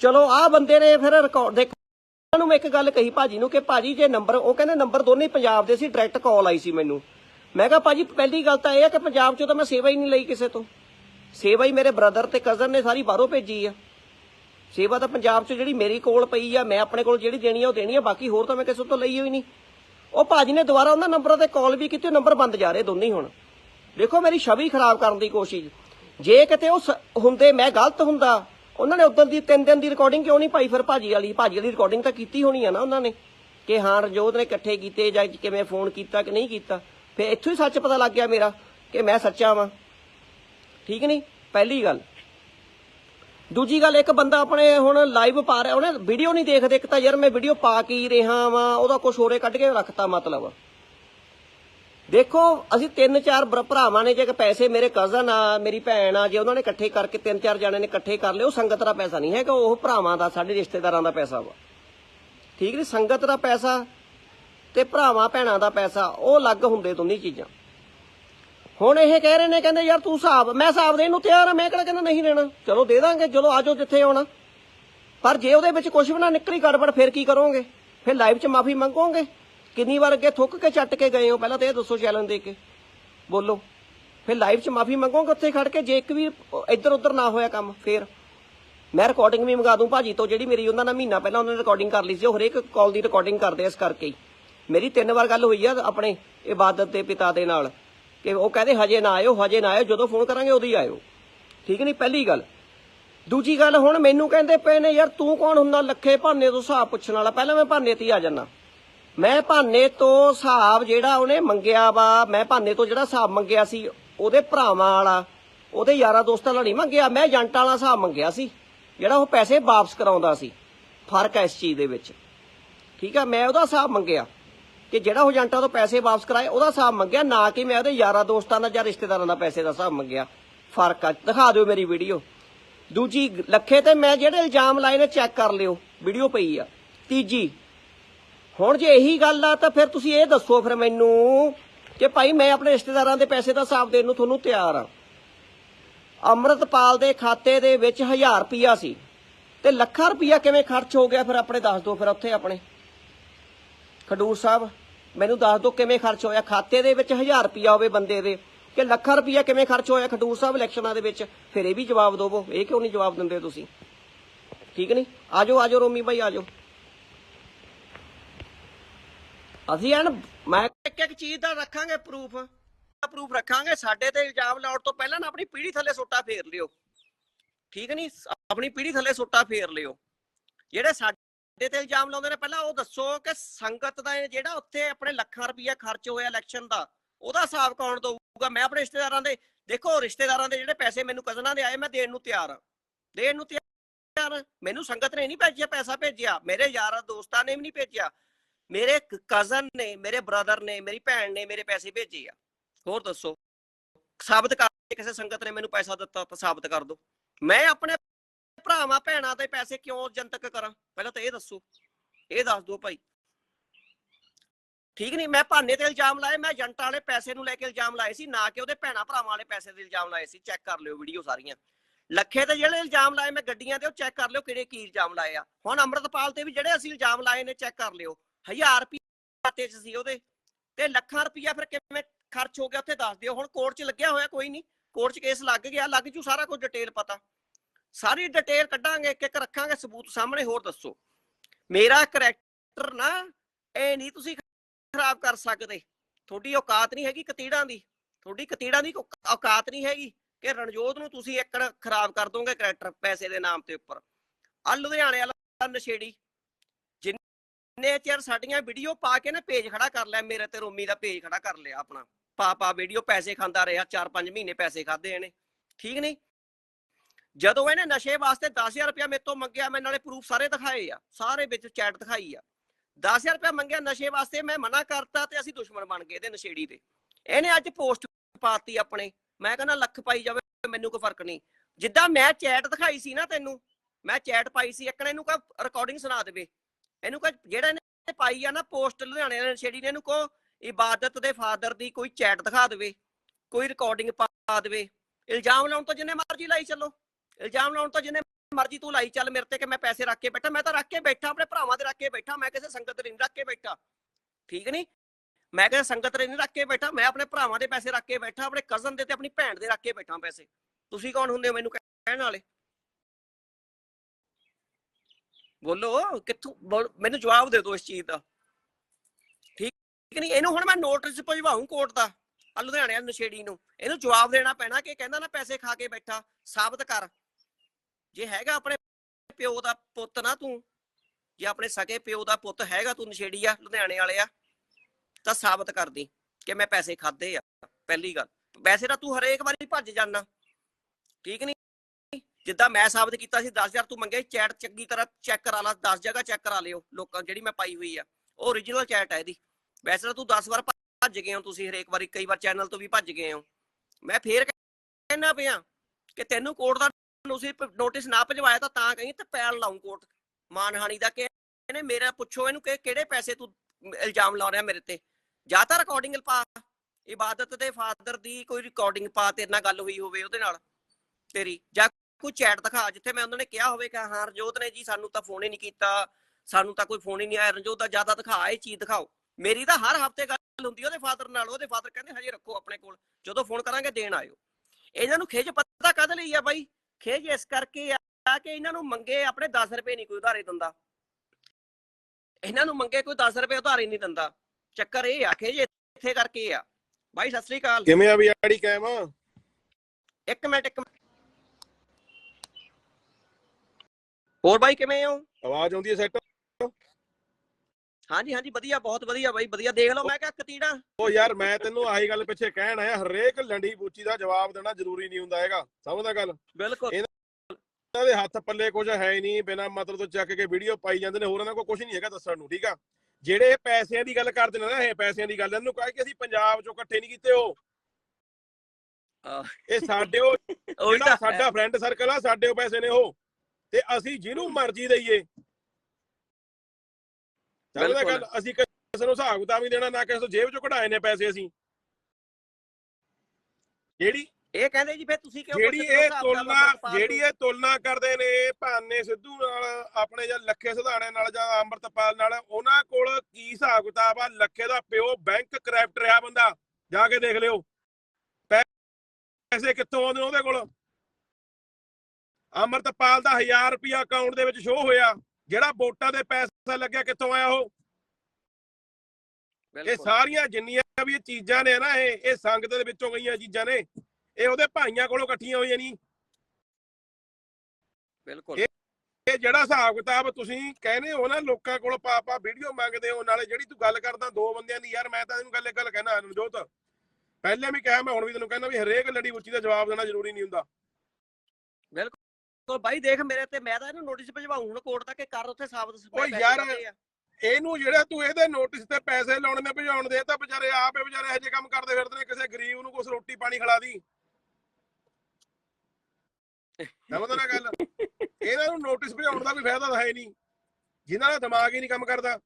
ਚਲੋ, ਆਹ ਬੰਦੇ ਨੇ ਫਿਰ ਰਿਕਾਰਡ ਦੇਖੋ, ਉਹਨਾਂ ਨੂੰ ਮੈਂ ਇੱਕ ਗੱਲ ਕਹੀ ਭਾਜੀ ਨੂੰ ਕਿ ਭਾਜੀ ਜੇ ਨੰਬਰ ਉਹ ਕਹਿੰਦੇ ਨੰਬਰ ਦੋਨੇ ਪੰਜਾਬ ਦੇ ਸੀ ਡਾਇਰੈਕਟ ਕਾਲ ਆਈ ਸੀ ਮੈਨੂੰ। ਮੈਂ ਕਿਹਾ, ਭਾਜੀ, ਪਹਿਲੀ ਗੱਲ ਤਾਂ ਇਹ ਹੈ ਕਿ ਪੰਜਾਬ ਚੋਂ ਤਾਂ ਮੈਂ ਸੇਵਾ ਹੀ ਨਹੀਂ ਲਈ ਕਿਸੇ ਤੋਂ। ਸੇਵਾ ਹੀ ਮੇਰੇ ਬ੍ਰਦਰ ਤੇ ਕਜ਼ਨ ਨੇ ਸਾਰੀ ਬਾਹਰੋਂ ਭੇਜੀ ਆ। ਸੇਵਾ ਤਾਂ ਪੰਜਾਬ 'ਚ ਜਿਹੜੀ ਮੇਰੀ ਕੋਲ ਪਈ ਆ, ਮੈਂ ਆਪਣੇ ਕੋਲ ਜਿਹੜੀ ਦੇਣੀ ਆ, ਉਹ ਦੇਣੀ ਆ, ਬਾਕੀ ਹੋਰ ਤਾਂ ਮੈਂ ਕਿਸੇ ਤੋਂ ਲਈ ਹੋਈ ਨਹੀਂ। ਉਹ ਭਾਜੀ ਨੇ ਦੁਬਾਰਾ ਉਹਨਾਂ ਨੰਬਰਾਂ ਤੇ ਕਾਲ ਵੀ ਕੀਤੀ, ਉਹ ਨੰਬਰ ਬੰਦ ਜਾ ਰਹੇ ਦੋਨੇ ਹੁਣ। ਦੇਖੋ, ਮੇਰੀ ਛਵੀ ਖਰਾਬ ਕਰਨ ਦੀ ਕੋਸ਼ਿਸ਼। ਜੇ ਕਿਤੇ ਉਹ ਸ- ਹੁੰਦੇ, ਮੈਂ ਗਲਤ ਹੁੰਦਾ, ਉਹਨਾਂ ਨੇ ਉਦੋਂ ਦੀ ਤਿੰਨ ਦਿਨ ਦੀ ਰਿਕਾਰਡਿੰਗ ਕਿਉਂ ਨਹੀਂ ਪਾਈ? ਫਿਰ ਭਾਜੀ ਵਾਲੀ ਭਾਜੀ ਵਾਲੀ ਰਿਕਾਰਡਿੰਗ ਤਾਂ ਕੀਤੀ ਹੋਣੀ ਆ ਨਾ ਉਹਨਾਂ ਨੇ। ਕਿ ਹਾਂ ਰਜੋਤ ਨੇ ਇਕੱਠੇ ਕੀਤੇ ਜਾਂ ਕਿਵੇਂ ਫੋਨ ਕੀਤਾ ਕਿ ਨਹੀਂ ਕੀਤਾ? ਫਿਰ ਇੱਥੋਂ ਹੀ ਸੱਚ ਪਤਾ ਲੱਗ ਗਿਆ ਮੇਰਾ ਕਿ ਮੈਂ ਸੱਚਾ ਵਾਂ। ਠੀਕ ਨਹੀਂ? ਪਹਿਲੀ ਗੱਲ। ਦੂਜੀ ਗੱਲ, ਇੱਕ ਬੰਦਾ ਆਪਣੇ ਹੁਣ ਲਾਈਵ ਪਾ ਰਿਹਾ, ਉਹਨੇ ਵੀਡੀਓ ਨਹੀਂ ਦੇਖਦੇ, ਇੱਕ ਤਾਂ ਯਾਰ ਮੈਂ ਵੀਡੀਓ ਪਾ ਕੀ ਰਿਹਾ ਵਾਂ, ਉਹਦਾ ਕੁਝ ਹੋਰੇ ਕੱਢ ਕੇ ਰੱਖਤਾ ਮਤਲਬ। ਦੇਖੋ, ਅਸੀਂ ਤਿੰਨ ਚਾਰ ਭਰਾਵਾਂ ਨੇ ਜੇ ਕਿ ਪੈਸੇ ਮੇਰੇ ਕਜ਼ਨ ਆ, ਮੇਰੀ ਭੈਣ ਆ, ਜੇ ਉਹਨਾਂ ਨੇ ਇਕੱਠੇ ਕਰਕੇ ਤਿੰਨ ਚਾਰ ਜਣੇ ਨੇ ਇਕੱਠੇ ਕਰ ਲਏ, ਉਹ ਸੰਗਤ ਦਾ ਪੈਸਾ ਨਹੀਂ ਹੈਗਾ, ਉਹ ਭਰਾਵਾਂ ਦਾ, ਸਾਡੇ ਰਿਸ਼ਤੇਦਾਰਾਂ ਦਾ ਪੈਸਾ ਵਾ। ਠੀਕ ਨਹੀਂ? ਸੰਗਤ ਦਾ ਪੈਸਾ ਤੇ ਭਰਾਵਾਂ ਭੈਣਾਂ ਦਾ ਪੈਸਾ, ਉਹ ਅਲੱਗ ਹੁੰਦੇ ਦੋਨੀ ਚੀਜ਼ਾਂ। ਹੁਣ ਇਹ ਕਹਿ ਰਹੇ ਨੇ, ਕਹਿੰਦੇ, ਯਾਰ ਤੂੰ ਹਿਸਾਬ, ਮੈਂ ਹਿਸਾਬ ਦੇਣ ਨੂੰ ਤਿਆਰ ਆ, ਮੈਂ ਕਿਹੜਾ ਕਹਿੰਦਾ ਨਹੀਂ ਦੇਣਾ? ਚਲੋ ਦੇ ਦਾਂਗੇ, ਚਲੋ ਆਜੋ ਜਿੱਥੇ ਆਉਣਾ। ਪਰ ਜੇ ਉਹਦੇ ਵਿੱਚ ਕੁਝ ਵੀ ਨਾ ਨਿਕਲੀ ਗੜਬੜ, ਫਿਰ ਕੀ ਕਰੋਗੇ? ਫਿਰ ਲਾਈਵ 'ਚ ਮਾਫੀ ਮੰਗੋਗੇ? ਕਿੰਨੀ ਵਾਰ ਅੱਗੇ ਥੁੱਕ ਕੇ ਚੱਟ ਕੇ ਗਏ ਹੋ? ਪਹਿਲਾਂ ਤਾਂ ਇਹ ਦੱਸੋ ਚੈਲੰਜ ਦੇ ਕੇ। ਬੋਲੋ। ਫਿਰ ਲਾਈਵ 'ਚ ਮਾਫੀ ਮੰਗੋਗੇ ਉੱਥੇ ਖੜ ਕੇ? ਜੇ ਇੱਕ ਵੀ ਇੱਧਰ ਉੱਧਰ ਨਾ ਹੋਇਆ ਕੰਮ, ਫੇਰ? ਮੈਂ ਰਿਕਾਰਡਿੰਗ ਵੀ ਮੰਗਾ ਦੂੰ ਭਾਜੀ ਤੋਂ, ਜਿਹੜੀ ਮੇਰੀ ਉਹਨਾਂ ਨਾਲ ਮਹੀਨਾ ਪਹਿਲਾਂ ਉਹਨਾਂ ਨੇ ਰਿਕਾਰਡਿੰਗ ਕਰ ਲਈ ਸੀ, ਉਹ ਹਰੇਕ ਕਾਲ ਦੀ ਰਿਕਾਰਡਿੰਗ ਕਰਦੇ ਆ ਇਸ ਕਰਕੇ ਹੀ। ਮੇਰੀ ਤਿੰਨ ਵਾਰ ਗੱਲ ਹੋਈ ਆ ਆਪਣੇ ਇਬਾਦਤ ਦੇ ਪਿਤਾ ਦੇ ਨਾਲ, ਕਿ ਉਹ ਕਹਿੰਦੇ ਹਜੇ ਨਾ ਆਇਓ, ਹਜੇ ਨਾ ਆਇਓ, ਜਦੋਂ ਫੋਨ ਕਰਾਂਗੇ ਉਦੋਂ ਹੀ ਆਇਓ। ਠੀਕ ਨਹੀਂ? ਪਹਿਲੀ ਗੱਲ। ਦੂਜੀ ਗੱਲ ਹੁਣ ਮੈਨੂੰ ਕਹਿੰਦੇ ਪਏ ਨੇ, ਯਾਰ ਤੂੰ ਕੌਣ ਹੁੰਦਾ? ਲੱਖੇ ਭਾਨੇ ਤੋਂ ਹਿਸਾਬ ਪੁੱਛਣ ਵਾਲਾ। ਪਹਿਲਾਂ ਮੈਂ ਭਾਨੇ ਤੇ ਹੀ ਆ ਜਾਣਾ ਮੈਂ ਭਾਨੇ ਤੋਂ ਹਿਸਾਬ ਜਿਹੜਾ ਉਹਨੇ ਮੰਗਿਆ ਵਾ, ਮੈਂ ਭਾਨੇ ਤੋਂ ਜਿਹੜਾ ਹਿਸਾਬ ਮੰਗਿਆ ਸੀ, ਉਹਦੇ ਭਰਾਵਾਂ ਵਾਲਾ, ਉਹਦੇ ਯਾਰਾਂ ਦੋਸਤਾਂ ਨਾਲ ਨਹੀਂ ਮੰਗਿਆ। ਮੈਂ ਏਜੰਟ ਵਾਲਾ ਹਿਸਾਬ ਮੰਗਿਆ ਸੀ, ਜਿਹੜਾ ਉਹ ਪੈਸੇ ਵਾਪਸ ਕਰਾਉਂਦਾ ਸੀ। ਫ਼ਰਕ ਹੈ ਇਸ ਚੀਜ਼ ਦੇ ਵਿੱਚ। ਠੀਕ ਆ? ਮੈਂ ਉਹਦਾ ਹਿਸਾਬ ਮੰਗਿਆ। ਕਿ ਜਿਹੜਾ ਉਹ ਏਜੰਟਾਂ ਤੋਂ ਪੈਸੇ ਵਾਪਸ ਕਰਾਏ, ਉਹਦਾ ਹਿਸਾਬ ਮੰਗਿਆ, ਨਾ ਕਿ ਮੈਂ ਉਹਦੇ ਯਾਰਾਂ ਦੋਸਤਾਂ ਦਾ ਜਾਂ ਰਿਸ਼ਤੇਦਾਰਾਂ ਦਾ ਪੈਸੇ ਦਾ ਹਿਸਾਬ ਮੰਗਿਆ। ਫ਼ਰਕ ਆ, ਦਿਖਾ ਦਿਓ ਮੇਰੀ ਵੀਡੀਓ। ਦੂਜੀ, ਲੱਖੇ ਤੇ ਮੈਂ ਜਿਹੜੇ ਇਲਜ਼ਾਮ ਲਾਏ ਨੇ, ਚੈੱਕ ਕਰ ਲਿਓ, ਵੀਡੀਓ ਪਈ ਆ। ਤੀਜੀ, ਹੁਣ ਜੇ ਇਹੀ ਗੱਲ ਆ, ਤਾਂ ਫਿਰ ਤੁਸੀਂ ਇਹ ਦੱਸੋ ਫਿਰ ਮੈਨੂੰ ਕਿ ਭਾਈ ਮੈਂ ਆਪਣੇ ਰਿਸ਼ਤੇਦਾਰਾਂ ਦੇ ਪੈਸੇ ਦਾ ਹਿਸਾਬ ਦੇਣ ਨੂੰ ਤੁਹਾਨੂੰ ਤਿਆਰ ਆ। ਅੰਮ੍ਰਿਤਪਾਲ ਦੇ ਖਾਤੇ ਦੇ ਵਿੱਚ 1000 ਰੁਪਿਆ ਸੀ, ਤੇ ਲੱਖਾਂ ਰੁਪਿਆ ਕਿਵੇਂ ਖਰਚ ਹੋ ਗਿਆ? ਫਿਰ ਆਪਣੇ ਦੱਸ ਦਿਓ, ਫਿਰ ਉੱਥੇ ਆਪਣੇ। ਖਡੂਰ ਸਾਹਿਬ ਮੈਨੂੰ ਦੱਸ ਦਿਓ ਕਿਵੇਂ ਖਰਚ ਹੋਇਆ? ਖਾਤੇ ਦੇ ਵਿੱਚ 1000 ਰੁਪਿਆ ਹੋਵੇ ਬੰਦੇ ਦੇ ਕਿ ਲੱਖਾਂ ਰੁਪਿਆ ਕਿਵੇਂ ਖਰਚ ਹੋਇਆ ਖਡੂਰ ਸਾਹਿਬ ਇਲੈਕਸ਼ਨਾਂ ਦੇ ਵਿੱਚ? ਫਿਰ ਇਹ ਵੀ ਜਵਾਬ ਦਿਵੋ। ਇਹ ਕਿਉਂ ਨਹੀਂ ਜਵਾਬ ਦਿੰਦੇ ਤੁਸੀਂ? ਠੀਕ ਨਹੀਂ? ਆਜੋ ਆਜੋ ਰੋਮੀ ਭਾਈ ਆਜੋ। ਅਸੀਂ ਐਨ ਮੈਂ ਇੱਕ ਇੱਕ ਚੀਜ਼ ਦਾ ਰੱਖਾਂਗੇ ਪ੍ਰੂਫ ਪ੍ਰੂਫ ਰੱਖਾਂਗੇ। ਸਾਡੇ ਤੇ ਇਲਜ਼ਾਮ ਲਾਉਣ ਤੋਂ ਪਹਿਲਾਂ ਨਾ ਆਪਣੀ ਪੀੜੀ ਥੱਲੇ ਸੋਟਾ ਫੇਰ ਲਿਓ। ਠੀਕ ਨਹੀਂ? ਆਪਣੀ ਪੀੜੀ ਥੱਲੇ ਸੋਟਾ ਫੇਰ ਲਿਓ। ਜਿਹੜੇ ਸਾਡੇ ਤੇ ਇਲਜ਼ਾਮ ਲਾਉਂਦੇ ਨੇ, ਪਹਿਲਾਂ ਉਹ ਦੱਸੋ ਕਿ ਸੰਗਤ ਦਾ ਜਿਹੜਾ ਉੱਥੇ ਆਪਣੇ ਲੱਖਾਂ ਰੁਪਈਆ ਖਰਚ ਹੋਇਆ ਇਲੈਕਸ਼ਨ ਦਾ, ਉਹਦਾ ਹਿਸਾਬ ਕੌਣ ਦਊਗਾ? ਮੈਂ ਆਪਣੇ ਰਿਸ਼ਤੇਦਾਰਾਂ ਦੇ, ਦੇਖੋ ਰਿਸ਼ਤੇਦਾਰਾਂ ਦੇ ਜਿਹੜੇ ਪੈਸੇ ਮੈਨੂੰ ਕਜ਼ਨਾਂ ਦੇ ਆਏ, ਮੈਂ ਦੇਣ ਨੂੰ ਤਿਆਰ ਹਾਂ। ਦੇਣ ਨੂੰ ਤਿਆਰ ਮੈਨੂੰ ਸੰਗਤ ਨੇ ਨਹੀਂ ਭੇਜਿਆ, ਪੈਸਾ ਭੇਜਿਆ। ਮੇਰੇ ਯਾਰਾਂ, ਦੋਸਤਾਂ ਨੇ ਵੀ ਨਹੀਂ ਭੇਜਿਆ। ਮੇਰੇ ਕਜ਼ਨ ਨੇ, ਮੇਰੇ ਬ੍ਰਦਰ ਨੇ, ਮੇਰੀ ਭੈਣ ਨੇ ਮੇਰੇ ਪੈਸੇ ਭੇਜੇ ਆ। ਹੋਰ ਦੱਸੋ? ਸਾਬਤ ਕਰ, ਕਿਸੇ ਸੰਗਤ ਨੇ ਮੈਨੂੰ ਪੈਸਾ ਦਿੱਤਾ ਤਾਂ ਸਾਬਤ ਕਰ ਦਿਓ ਮੈਂ ਆਪਣੇ ਭਰਾਵਾਂ, ਭੈਣਾਂ ਦੇ ਪੈਸੇ ਕਿਉਂ ਜਨਤਕ ਕਰਾਂ? ਪਹਿਲਾਂ ਤਾਂ ਇਹ ਦੱਸੋ। ਇਹ ਦੱਸ ਦਿਓ ਭਾਈ। ਠੀਕ ਨਹੀਂ, ਮੈਂ ਭਾਨੇ ਤੇ ਇਲਜ਼ਾਮ ਲਾਏ, ਮੈਂ ਏਜੰਟਾਂ ਵਾਲੇ ਪੈਸੇ ਨੂੰ ਲੈ ਕੇ ਇਲਜ਼ਾਮ ਲਾਏ ਸੀ, ਨਾ ਕਿ ਉਹਦੇ ਭੈਣਾਂ ਭਰਾਵਾਂ ਵਾਲੇ ਪੈਸੇ ਦੇ ਇਲਜ਼ਾਮ ਲਾਏ ਸੀ। ਚੈੱਕ ਕਰ ਲਿਓ ਵੀਡੀਓ ਸਾਰੀਆਂ। ਲੱਖੇ ਤੇ ਜਿਹੜੇ ਇਲਜ਼ਾਮ ਲਾਏ ਮੈਂ ਗੱਡੀਆਂ ਤੇ, ਉਹ ਚੈੱਕ ਕਰ ਲਿਓ ਕਿਹੜੇ ਕੀ ਇਲਜ਼ਾਮ ਲਾਏ ਆ। ਹੁਣ ਅੰਮ੍ਰਿਤਪਾਲ ਤੇ ਵੀ ਜਿਹੜੇ ਅਸੀਂ ਇਲਜ਼ਾਮ ਲਾਏ ਨੇ, ਚੈੱਕ ਕਰ ਲਿਓ। 1000 ਰੁਪਏ ਖਾਤੇ 'ਚ ਸੀ ਉਹਦੇ। ਤੇ ਲੱਖਾਂ ਰੁਪਇਆ ਫਿਰ ਕਿਵੇਂ ਖਰਚ ਹੋ ਗਿਆ, ਉੱਥੇ ਦੱਸ ਦਿਓ। ਹੁਣ ਕੋਰਟ 'ਚ ਲੱਗਿਆ ਹੋਇਆ ਕੋਈ ਨਹੀਂ। ਕੋਰਟ 'ਚ ਕੇਸ ਲੱਗ ਗਿਆ, ਲੱਗ ਜੂ ਸਾਰਾ ਕੁਝ ਡਿਟੇਲ ਪਤਾ। ਸਾਰੀ ਡਿਟੇਲ ਕੱਢਾਂਗੇ, ਇੱਕ ਇੱਕ ਰੱਖਾਂਗੇ, ਸਬੂਤ ਸਾਹਮਣੇ, ਹੋਰ ਦੱਸੋ। ਮੇਰਾ ਕਰੈਕਟਰ ਨਾ, ਇਹ ਨਹੀਂ ਤੁਸੀਂ ਖਰਾਬ ਕਰ ਸਕਦੇ। ਤੁਹਾਡੀ ਔਕਾਤ ਨਹੀਂ ਹੈਗੀ ਕਤੀੜਾਂ ਦੀ। ਤੁਹਾਡੀ ਕਤੀੜਾਂ ਦੀ ਔਕਾਤ ਨਹੀਂ ਹੈਗੀ ਕਿ ਰਣਜੋਤ ਨੂੰ ਤੁਸੀਂ ਇੱਕੜ ਖਰਾਬ ਕਰ ਦੋਗੇ ਕਰੈਕਟਰ ਪੈਸੇ ਦੇ ਨਾਮ ਤੇ ਉੱਪਰ। ਆ ਲੁਧਿਆਣੇ ਵਾਲਾ ਨਸ਼ੇੜੀ, ਜਿੰਨੇ ਚਿਰ ਸਾਡੀਆਂ ਵੀਡੀਓ ਪਾ ਕੇ ਨਾ ਪੇਜ ਖੜਾ ਕਰ ਲਿਆ, ਮੇਰੇ ਤੇ ਰੋਮੀ ਦਾ ਪੇਜ ਖੜਾ ਕਰ ਲਿਆ ਆਪਣਾ। ਪਾ ਪਾ ਵੀਡੀਓ ਪੈਸੇ ਖਾਂਦਾ ਰਿਹਾ 4-5 ਮਹੀਨੇ ਪੈਸੇ ਖਾਦੇ ਇਹਨੇ। ਠੀਕ ਨਹੀਂ? ਜਦੋਂ ਇਹਨੇ ਨਸ਼ੇ ਵਾਸਤੇ 10000 ਰੁਪਇਆ ਮੇਰੇ ਤੋਂ ਮੰਗਿਆ, ਮੈਂ ਨਾਲੇ ਪ੍ਰੂਫ ਸਾਰੇ ਦਿਖਾਏ ਆ, ਸਾਰੇ ਵਿੱਚ ਚੈਟ ਦਿਖਾਈ ਆ। 10000 ਰੁਪਇਆ ਮੰਗਿਆ ਨਸ਼ੇ ਵਾਸਤੇ, ਮੈਂ ਮਨਾ ਕਰਤਾ ਤੇ ਅਸੀਂ ਦੁਸ਼ਮਣ ਬਣ ਗਏ ਇਹਦੇ ਨਸ਼ੇੜੀ ਦੇ। ਇਹਨੇ ਅੱਜ ਪੋਸਟ ਪਾਤੀ ਆਪਣੇ। ਮੈਂ ਕਹਿੰਦਾ ਲੱਖ ਪਾਈ ਜਾਵੇ, ਮੈਨੂੰ ਕੋਈ ਫ਼ਰਕ ਨਹੀਂ। ਜਿੱਦਾਂ ਮੈਂ ਚੈਟ ਦਿਖਾਈ ਸੀ ਨਾ ਤੈਨੂੰ, ਮੈਂ ਚੈਟ ਪਾਈ ਸੀ, ਇੱਕ ਨੇ ਇਹਨੂੰ ਕਹ ਰਿਕਾਰਡਿੰਗ ਸੁਣਾ ਦੇਵੇ। ਇਹਨੂੰ ਕਹ ਜਿਹੜਾ ਇਹਨੇ ਪਾਈ ਆ ਨਾ ਪੋਸਟ ਲੁਧਿਆਣੇ ਵਾਲੇ ਨਸ਼ੇੜੀ ਨੇ, ਇਹਨੂੰ ਕੋ ਇਬਾਦਤ ਦੇ ਫਾਦਰ ਦੀ ਕੋਈ ਚੈਟ ਦਿਖਾ ਦੇਵੇ, ਕੋਈ ਰਿਕਾਰਡਿੰਗ ਪਾ ਦੇਵੇ। ਇਲਜ਼ਾਮ ਲਾਉਣ ਤੋਂ ਜਿੰਨੇ ਮਰਜ਼ੀ ਲਾਈ ਚੱਲੋ। ਇਲਜ਼ਾਮ ਲਾਉਣ ਤੋਂ ਜਿੰਨੇ ਮਰਜ਼ੀ ਤੂੰ ਲਾਈ ਚੱਲ ਮੇਰੇ ਤੇ ਕਿ ਮੈਂ ਪੈਸੇ ਰੱਖ ਕੇ ਬੈਠਾ, ਮੈਂ ਤਾਂ ਰੱਖ ਕੇ ਬੈਠਾ, ਆਪਣੇ ਭਰਾਵਾਂ ਦੇ ਰੱਖ ਕੇ ਬੈਠਾ, ਮੈਂ ਕਿਸੇ ਸੰਗਤ ਦੇ ਨਹੀਂ ਰੱਖ ਕੇ ਬੈਠਾ। ਠੀਕ ਨਹੀਂ? ਮੈਂ ਕਿਸੇ ਸੰਗਤ ਦੇ ਨਹੀਂ ਰੱਖ ਕੇ ਬੈਠਾ, ਮੈਂ ਆਪਣੇ ਭਰਾਵਾਂ ਦੇ ਪੈਸੇ ਰੱਖ ਕੇ ਬੈਠਾ, ਆਪਣੇ ਕਜ਼ਨ ਦੇ ਤੇ ਆਪਣੀ ਭੈਣ ਦੇ ਰੱਖ ਕੇ ਬੈਠਾ ਪੈਸੇ। ਤੁਸੀਂ ਕੌਣ ਹੁੰਦੇ ਹੋ ਮੈਨੂੰ ਕਹਿਣ ਵਾਲੇ? ਬੋਲੋ, ਕਿੱਥੋਂ, ਬੋਲ- ਮੈਨੂੰ ਜਵਾਬ ਦੇ ਦਿਓ ਇਸ ਚੀਜ਼ ਦਾ। ਠੀਕ ਨਹੀਂ? ਇਹਨੂੰ ਹੁਣ ਮੈਂ ਨੋਟਿਸ ਭਜਵਾਉਂ ਕੋਰਟ ਦਾ ਆ ਲੁਧਿਆਣੇ ਨਸ਼ੇੜੀ ਨੂੰ। ਇਹਨੂੰ ਜਵਾਬ ਦੇਣਾ ਪੈਣਾ ਕਿ ਕਹਿੰਦਾ ਨਾ ਪੈਸੇ ਖਾ ਕੇ ਬੈਠਾ, ਸਾਬਤ ਕਰ। ਜੇ ਹੈਗਾ ਆਪਣੇ ਪਿਓ ਦਾ ਪੁੱਤ ਨਾ ਤੂੰ, ਜੇ ਆਪਣੇ ਸਕੇ ਪਿਓ ਦਾ ਪੁੱਤ ਹੈਗਾ ਤੂੰ ਨਸ਼ੇੜੀ ਆ, ਲੁਧਿਆਣੇ ਵਾਲੇ ਆ, ਤਾਂ ਸਾਬਤ ਕਰ ਦੀ ਕਿ ਮੈਂ ਪੈਸੇ ਖਾਦੇ ਆ, ਪਹਿਲੀ ਗੱਲ। ਵੈਸੇ ਤਾਂ ਤੂੰ ਹਰੇਕ ਵਾਰੀ ਭੱਜ ਜਾਣਾ ਠੀਕ ਨਹੀਂ ਜਿੱਦਾਂ ਮੈਂ ਸਾਬਤ ਕੀਤਾ ਸੀ 10000 ਤੂੰ ਮੰਗਿਆ ਚੈਟ ਚੰਗੀ ਤਰ੍ਹਾਂ ਚੈੱਕ ਕਰਾ ਲਾ 10 ਜਗ੍ਹਾ ਚੈੱਕ ਕਰਾ ਲਿਓ, ਲੋਕਾਂ ਜਿਹੜੀ ਮੈਂ ਪਾਈ ਹੋਈ ਆ। ਉਹ origignal ਚੈਟ ਹੈ ਇਹਦੀ। ਵੈਸੇ ਤਾਂ ਤੂੰ 10 ਵਾਰ ਭੱਜ ਗਏ ਹੋ ਤੁਸੀਂ ਹਰੇਕ ਵਾਰੀ, ਕਈ ਵਾਰ ਚੈਨਲ ਤੋਂ ਵੀ ਭੱਜ ਗਏ ਹੋ। ਮੈਂ ਫੇਰ ਕਹਿਣਾ ਪਿਆ ਕਿ ਤੈਨੂੰ ਕੋਰਟ ਦਾ ਨੋਟਿਸ ਨਾ ਭਜਵਾਇਆ ਤਾਂ ਤਾਂ ਕਹੀਂ ਤੇ ਪੈਲ ਲਾਉਂ ਕੋਰਟ ਮਾਨਹਾਨੀ ਦਾ ਕਿ, ਇਹਨੇ ਮੇਰਾ ਪੁੱਛੋ ਇਹਨੂੰ ਕਿ ਕਿਹੜੇ ਪੈਸੇ ਤੂੰ ਇਲਜ਼ਾਮ ਲਾ ਰਿਹਾ ਮੇਰੇ ਤੇ। ਜਾਂ ਤਾਂ ਰਿਕਾਰਡਿੰਗ ਪਾ। ਇਬਾਦਤ ਦੇ ਫਾਦਰ ਦੀ ਕੋਈ ਰਿਕਾਰਡਿੰਗ ਪਾ ਤੇਰੇ ਨਾਲ ਗੱਲ ਹੋਈ ਹੋਵੇ ਉਹਦੇ ਨਾਲ। ਤੇਰੀ। ਜਾਂ ਕੋਈ ਚੈਟ ਦਿਖਾ, ਜਿੱਥੇ ਮੈਂ ਉਹਨਾਂ ਨੇ ਕਿਹਾ ਹੋਵੇ ਕਿ ਹਾਂ ਰਜੋਤ ਨੇ ਜੀ ਸਾਨੂੰ ਤਾਂ ਫੋਨ ਹੀ ਨਹੀਂ ਕੀਤਾ। ਸਾਨੂੰ ਤਾਂ ਕੋਈ ਫੋਨ ਹੀ ਨਹੀਂ ਆਇਆ। ਰਜੋਤ ਦਾ ਜ਼ਿਆਦਾ ਦਿਖਾ, ਇਹ ਚੀਜ਼ ਦਿਖਾਓ। ਮੇਰੀ ਤਾਂ ਹਰ ਹਫ਼ਤੇ ਗੱਲ ਹੁੰਦੀ ਉਹਦੇ ਫਾਦਰ ਨਾਲ। ਉਹਦੇ ਫਾਦਰ ਕਹਿੰਦੇ ਹਜੇ ਰੱਖੋ ਆਪਣੇ ਕੋਲ। ਜਦੋਂ ਫੋਨ ਕਰਾਂਗੇ ਦੇਣ ਆਇਓ। ਇਹਨਾਂ ਨੂੰ ਖਿੱਚ ਪਤਾ ਕਦ ਲਈ ਆ ਬਾਈ? ਖਿੱਚ ਇਸ ਕਰਕੇ ਆ ਕਿ ਇਹਨਾਂ ਨੂੰ ਮੰਗੇ ਆਪਣੇ 10 ਰੁਪਏ ਨਹੀਂ ਕੋਈ ਉਧਾਰੇ ਦਿੰਦਾ। ਇਹਨਾਂ ਨੂੰ ਮੰਗੇ ਕੋਈ 10 ਰੁਪਏ ਉਧਾਰੇ ਨਹੀਂ ਦਿੰਦਾ। ਚੱਕਰ ਇਹ ਆ ਖਿੱਚ ਇੱਥੇ ਕਰਕੇ ਆ। ਬਾਈ ਸਤਿ ਸ੍ਰੀ ਅਕਾਲ। ਕਿਵੇਂ ਆ ਵੀ ਆੜੀ ਕਾਇਮ? ਇੱਕ ਮਿੰਟ ਇੱਕ ਹੋਰ ਬਾਈ ਕਿਵੇਂ ਹੋ? ਆਵਾਜ਼ ਆਉਂਦੀ ਹੈ ਸੈੱਟ ਹਾਂਜੀ ਹਾਂਜੀ ਵਧੀਆ ਬਹੁਤ ਵਧੀਆ ਬਾਈ ਵਧੀਆ। ਦੇਖ ਲਓ ਮੈਂ ਕਿਹਾ ਕਤੀੜਾ ਉਹ ਯਾਰ ਮੈਂ ਤੈਨੂੰ ਆਹੀ ਗੱਲ ਪਿੱਛੇ ਕਹਿਣ ਆਇਆ ਹਰੇਕ ਲੰਡੀ ਬੂਚੀ ਦਾ ਜਵਾਬ ਦੇਣਾ ਜ਼ਰੂਰੀ ਨਹੀਂ ਹੁੰਦਾ ਹੈਗਾ। ਸਮਝਦਾ ਗੱਲ? ਬਿਲਕੁਲ। ਇਹਨਾਂ ਦੇ ਹੱਥ ਪੱਲੇ ਕੁਝ ਹੈ ਹੀ ਨਹੀਂ ਬਿਨਾਂ ਮਤਲਬ ਤੋਂ ਚੱਕ ਕੇ ਵੀਡੀਓ ਪਾਈ ਜਾਂਦੇ ਨੇ ਹੋਰ ਇਹਨਾਂ ਕੋਲ ਕੁਝ ਨਹੀਂ ਹੈਗਾ ਦੱਸਣ ਨੂੰ ਠੀਕ ਆ? ਜਿਹੜੇ ਪੈਸਿਆਂ ਦੀ ਗੱਲ ਕਰਦੇ ਨੇ ਨਾ ਇਹ ਪੈਸਿਆਂ ਦੀ ਗੱਲ ਇਹਨੂੰ ਕਹੇ ਕਿ ਅਸੀਂ ਪੰਜਾਬ ਚੋਂ ਇਕੱਠੇ ਨਹੀਂ ਕੀਤੇ ਉਹ। ਇਹ ਸਾਡੇ ਉਹ [LAUGHS] ਸਾਡਾ ਫਰੈਂਡ ਸਰਕਲ ਆ ਸਾਡੇ ਉਹ ਪੈਸੇ ਨੇ ਉਹ। ਤੇ ਅਸੀਂ ਜਿਹਨੂੰ ਮਰਜ਼ੀ ਦਈਏ ਸਮਝਦਾ ਗੱਲ ਅਸੀਂ ਕਿਸੇ ਨੂੰ ਹਿਸਾਬ ਕਿਤਾਬ ਨਹੀਂ ਦੇਣਾ ਨਾ ਕਿਸੇ ਤੋਂ ਜੇਬ ਚੋਂ ਕਢਾਏ ਨੇ ਪੈਸੇ ਅਸੀਂ। ਜਿਹੜੀ ਇਹ ਕਹਿੰਦੇ ਜੀ ਫਿਰ ਤੁਸੀਂ ਕਿਉਂ ਜਿਹੜੀ ਇਹ ਤੁਲਨਾ ਜਿਹੜੀ? ਇਹ ਤੁਲਨਾ ਕਰਦੇ ਨੇ ਭਾਨੇ ਸਿੱਧੂ ਨਾਲ ਆਪਣੇ ਜਾਂ ਲੱਖੇ ਸਿਧਾਣੇ ਨਾਲ ਜਾਂ ਅੰਮ੍ਰਿਤਪਾਲ ਨਾਲ ਉਹਨਾਂ ਕੋਲ ਕੀ ਹਿਸਾਬ ਕਿਤਾਬ ਆ? ਲੱਖੇ ਦਾ ਪਿਓ ਬੈਂਕ ਕਰੈਪਟ ਰਿਹਾ ਬੰਦਾ ਜਾ ਕੇ ਦੇਖ ਲਿਓ। ਪੈਸੇ ਕਿੱਥੋਂ ਆਉਂਦੇ ਉਹਦੇ ਕੋਲ? ਅੰਮ੍ਰਿਤਪਾਲ ਦਾ 1000 ਰੁਪਿਆ ਅਕਾਊਂਟ ਦੇ ਵਿੱਚ ਸ਼ੋ ਹੋਇਆ। ਜਿਹੜਾ ਵੋਟਾਂ ਦੇ ਪੈਸਾ ਲੱਗਿਆ ਕਿੱਥੋਂ ਆਇਆ ਉਹ? ਇਹ ਸਾਰੀਆਂ ਜਿੰਨੀਆਂ ਵੀ ਇਹ ਚੀਜ਼ਾਂ ਨੇ ਨਾ ਇਹ ਇਹ ਸੰਗਤ ਦੇ ਵਿੱਚੋਂ ਗਈਆਂ ਚੀਜ਼ਾਂ ਨੇ ਇਹ ਉਹਦੇ ਭਾਈਆਂ ਕੋਲੋਂ ਇਕੱਠੀਆਂ ਹੋਈਆਂ ਨਹੀਂ। ਬਿਲਕੁਲ। ਇਹ ਜਿਹੜਾ ਹਿਸਾਬ ਕਿਤਾਬ ਤੁਸੀਂ ਕਹਿੰਦੇ ਹੋ ਨਾ ਲੋਕਾਂ ਕੋਲ ਪਾਪਾ ਵੀਡੀਓ ਮੰਗਦੇ ਹੋ ਨਾਲੇ ਜਿਹੜੀ ਤੂੰ ਗੱਲ ਕਰਦਾ ਦੋ ਬੰਦਿਆਂ ਦੀ ਯਾਰ ਮੈਂ ਤਾਂ ਇਹਨੂੰ ਗੱਲ ਇੱਕ ਗੱਲ ਕਹਿਣਾ ਰਣਜੋਤ। ਪਹਿਲੇ ਵੀ ਕਿਹਾ ਮੈਂ ਹੁਣ ਵੀ ਤੈਨੂੰ ਕਹਿੰਦਾ ਵੀ ਹਰੇਕ ਲੜੀ ਉੱਚੀ ਦਾ ਜਵਾਬ ਦੇਣਾ ਜ਼ਰੂਰੀ ਨਹੀਂ ਹੁੰਦਾ। ਤੋ ਬਾਈ ਦੇਖ ਮੇਰੇ ਤੇ ਮੈਂ ਤਾਂ ਇਹਨੂੰ ਨੋਟਿਸ ਭਜਵਾਉਂ ਹੁਣ ਕੋਰਟ ਤੱਕ ਕਰ ਉੱਥੇ ਸਾਬਤ ਓਏ ਯਾਰ, ਇਹਨੂੰ ਜਿਹੜਾ ਤੂੰ ਇਹਦੇ ਨੋਟਿਸ ਤੇ ਪੈਸੇ ਲਾਉਣੇ ਨੇ ਭਜਾਉਣ ਦੇ ਇਹ ਤਾਂ ਵਿਚਾਰੇ ਆਪ ਹੀ ਵਿਚਾਰੇ ਇਹੋ ਜਿਹੇ ਕੰਮ ਕਰਦੇ ਫਿਰਦੇ ਨੇ ਕਿਸੇ ਗਰੀਬ ਨੂੰ ਕੁਛ ਰੋਟੀ ਪਾਣੀ ਖਿਲਾ ਦੀ। ਸਮਝਦਾ ਨਾ ਗੱਲ ਇਹਨਾਂ ਨੂੰ ਨੋਟਿਸ ਭਜਾਉਣ ਦਾ ਵੀ ਫਾਇਦਾ ਤਾਂ ਹੈ ਨਹੀਂ ਜਿਨ੍ਹਾਂ ਦਾ ਦਿਮਾਗ ਹੀ ਨਹੀਂ ਕੰਮ ਕਰਦਾ।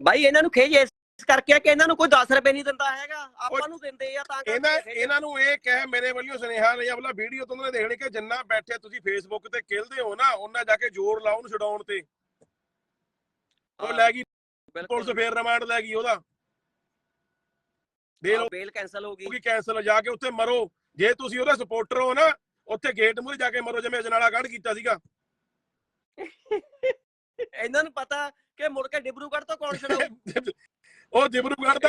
ਬਾਈ ਇਹਨਾਂ ਨੂੰ ਖੇਜ ਇਸ ਕਰਕੇ ਆ ਕਿ ਇਹਨਾਂ ਨੂੰ ਕੋਈ 10 ਰੁਪਏ ਨਹੀਂ ਦਿੰਦਾ ਹੈਗਾ। ਆਪਾਂ ਨੂੰ ਦਿੰਦੇ ਆ ਤਾਂ ਇਹਨਾਂ। ਇਹਨਾਂ ਨੂੰ ਇਹ ਕਹਿ ਮੇਰੇ ਵੱਲੋਂ ਸੁਨੇਹਾ ਲਈ ਆਪਣਾ ਵੀਡੀਓ ਤੋਂ ਉਹਨਾਂ ਨੇ ਦੇਖਣੀ ਕਿ ਜਿੰਨਾ ਬੈਠੇ ਤੁਸੀਂ ਫੇਸਬੁੱਕ ਤੇ ਖੇਲਦੇ ਹੋ ਨਾ ਉਹਨਾਂ ਜਾ ਕੇ ਜ਼ੋਰ ਉਹਨੂੰ ਛਡਾਉਣ ਤੇ। ਉਹ ਲੈ ਗਈ। ਪੁਲਿਸ ਫੇਰ ਰਿਮਾਂਡ ਲੈ ਗਈ ਉਹਦਾ। ਦੇ ਲਓ। ਬੇਲ ਕੈਨਸਲ ਹੋ ਗਈ। ਕਿ ਕੈਂਸਲ ਜਾ ਕੇ ਉੱਥੇ ਮਰੋ। ਜੇ ਤੁਸੀਂ ਉਹਦਾ ਸਪੋਰਟਰ ਹੋ ਨਾ ਉੱਥੇ ਗੇਟ ਮੂਹਰੇ ਜਾ ਕੇ ਮਰੋ ਜਿਵੇਂ ਅਜਨਾਲਾ ਕੱਢ ਕੀਤਾ ਸੀਗਾ। [LAUGHS] ਇਹਨਾਂ ਨੂੰ ਪਤਾ ਕਿ ਮੁੜ ਕੇ ਡਿਬਰੂਗੜ੍ਹ ਤੋਂ ਕੌਣ [LAUGHS] ਛਡਾਊ। ਉਹ ਦਿਬਰੂਗੜ੍ਹ ਦਾ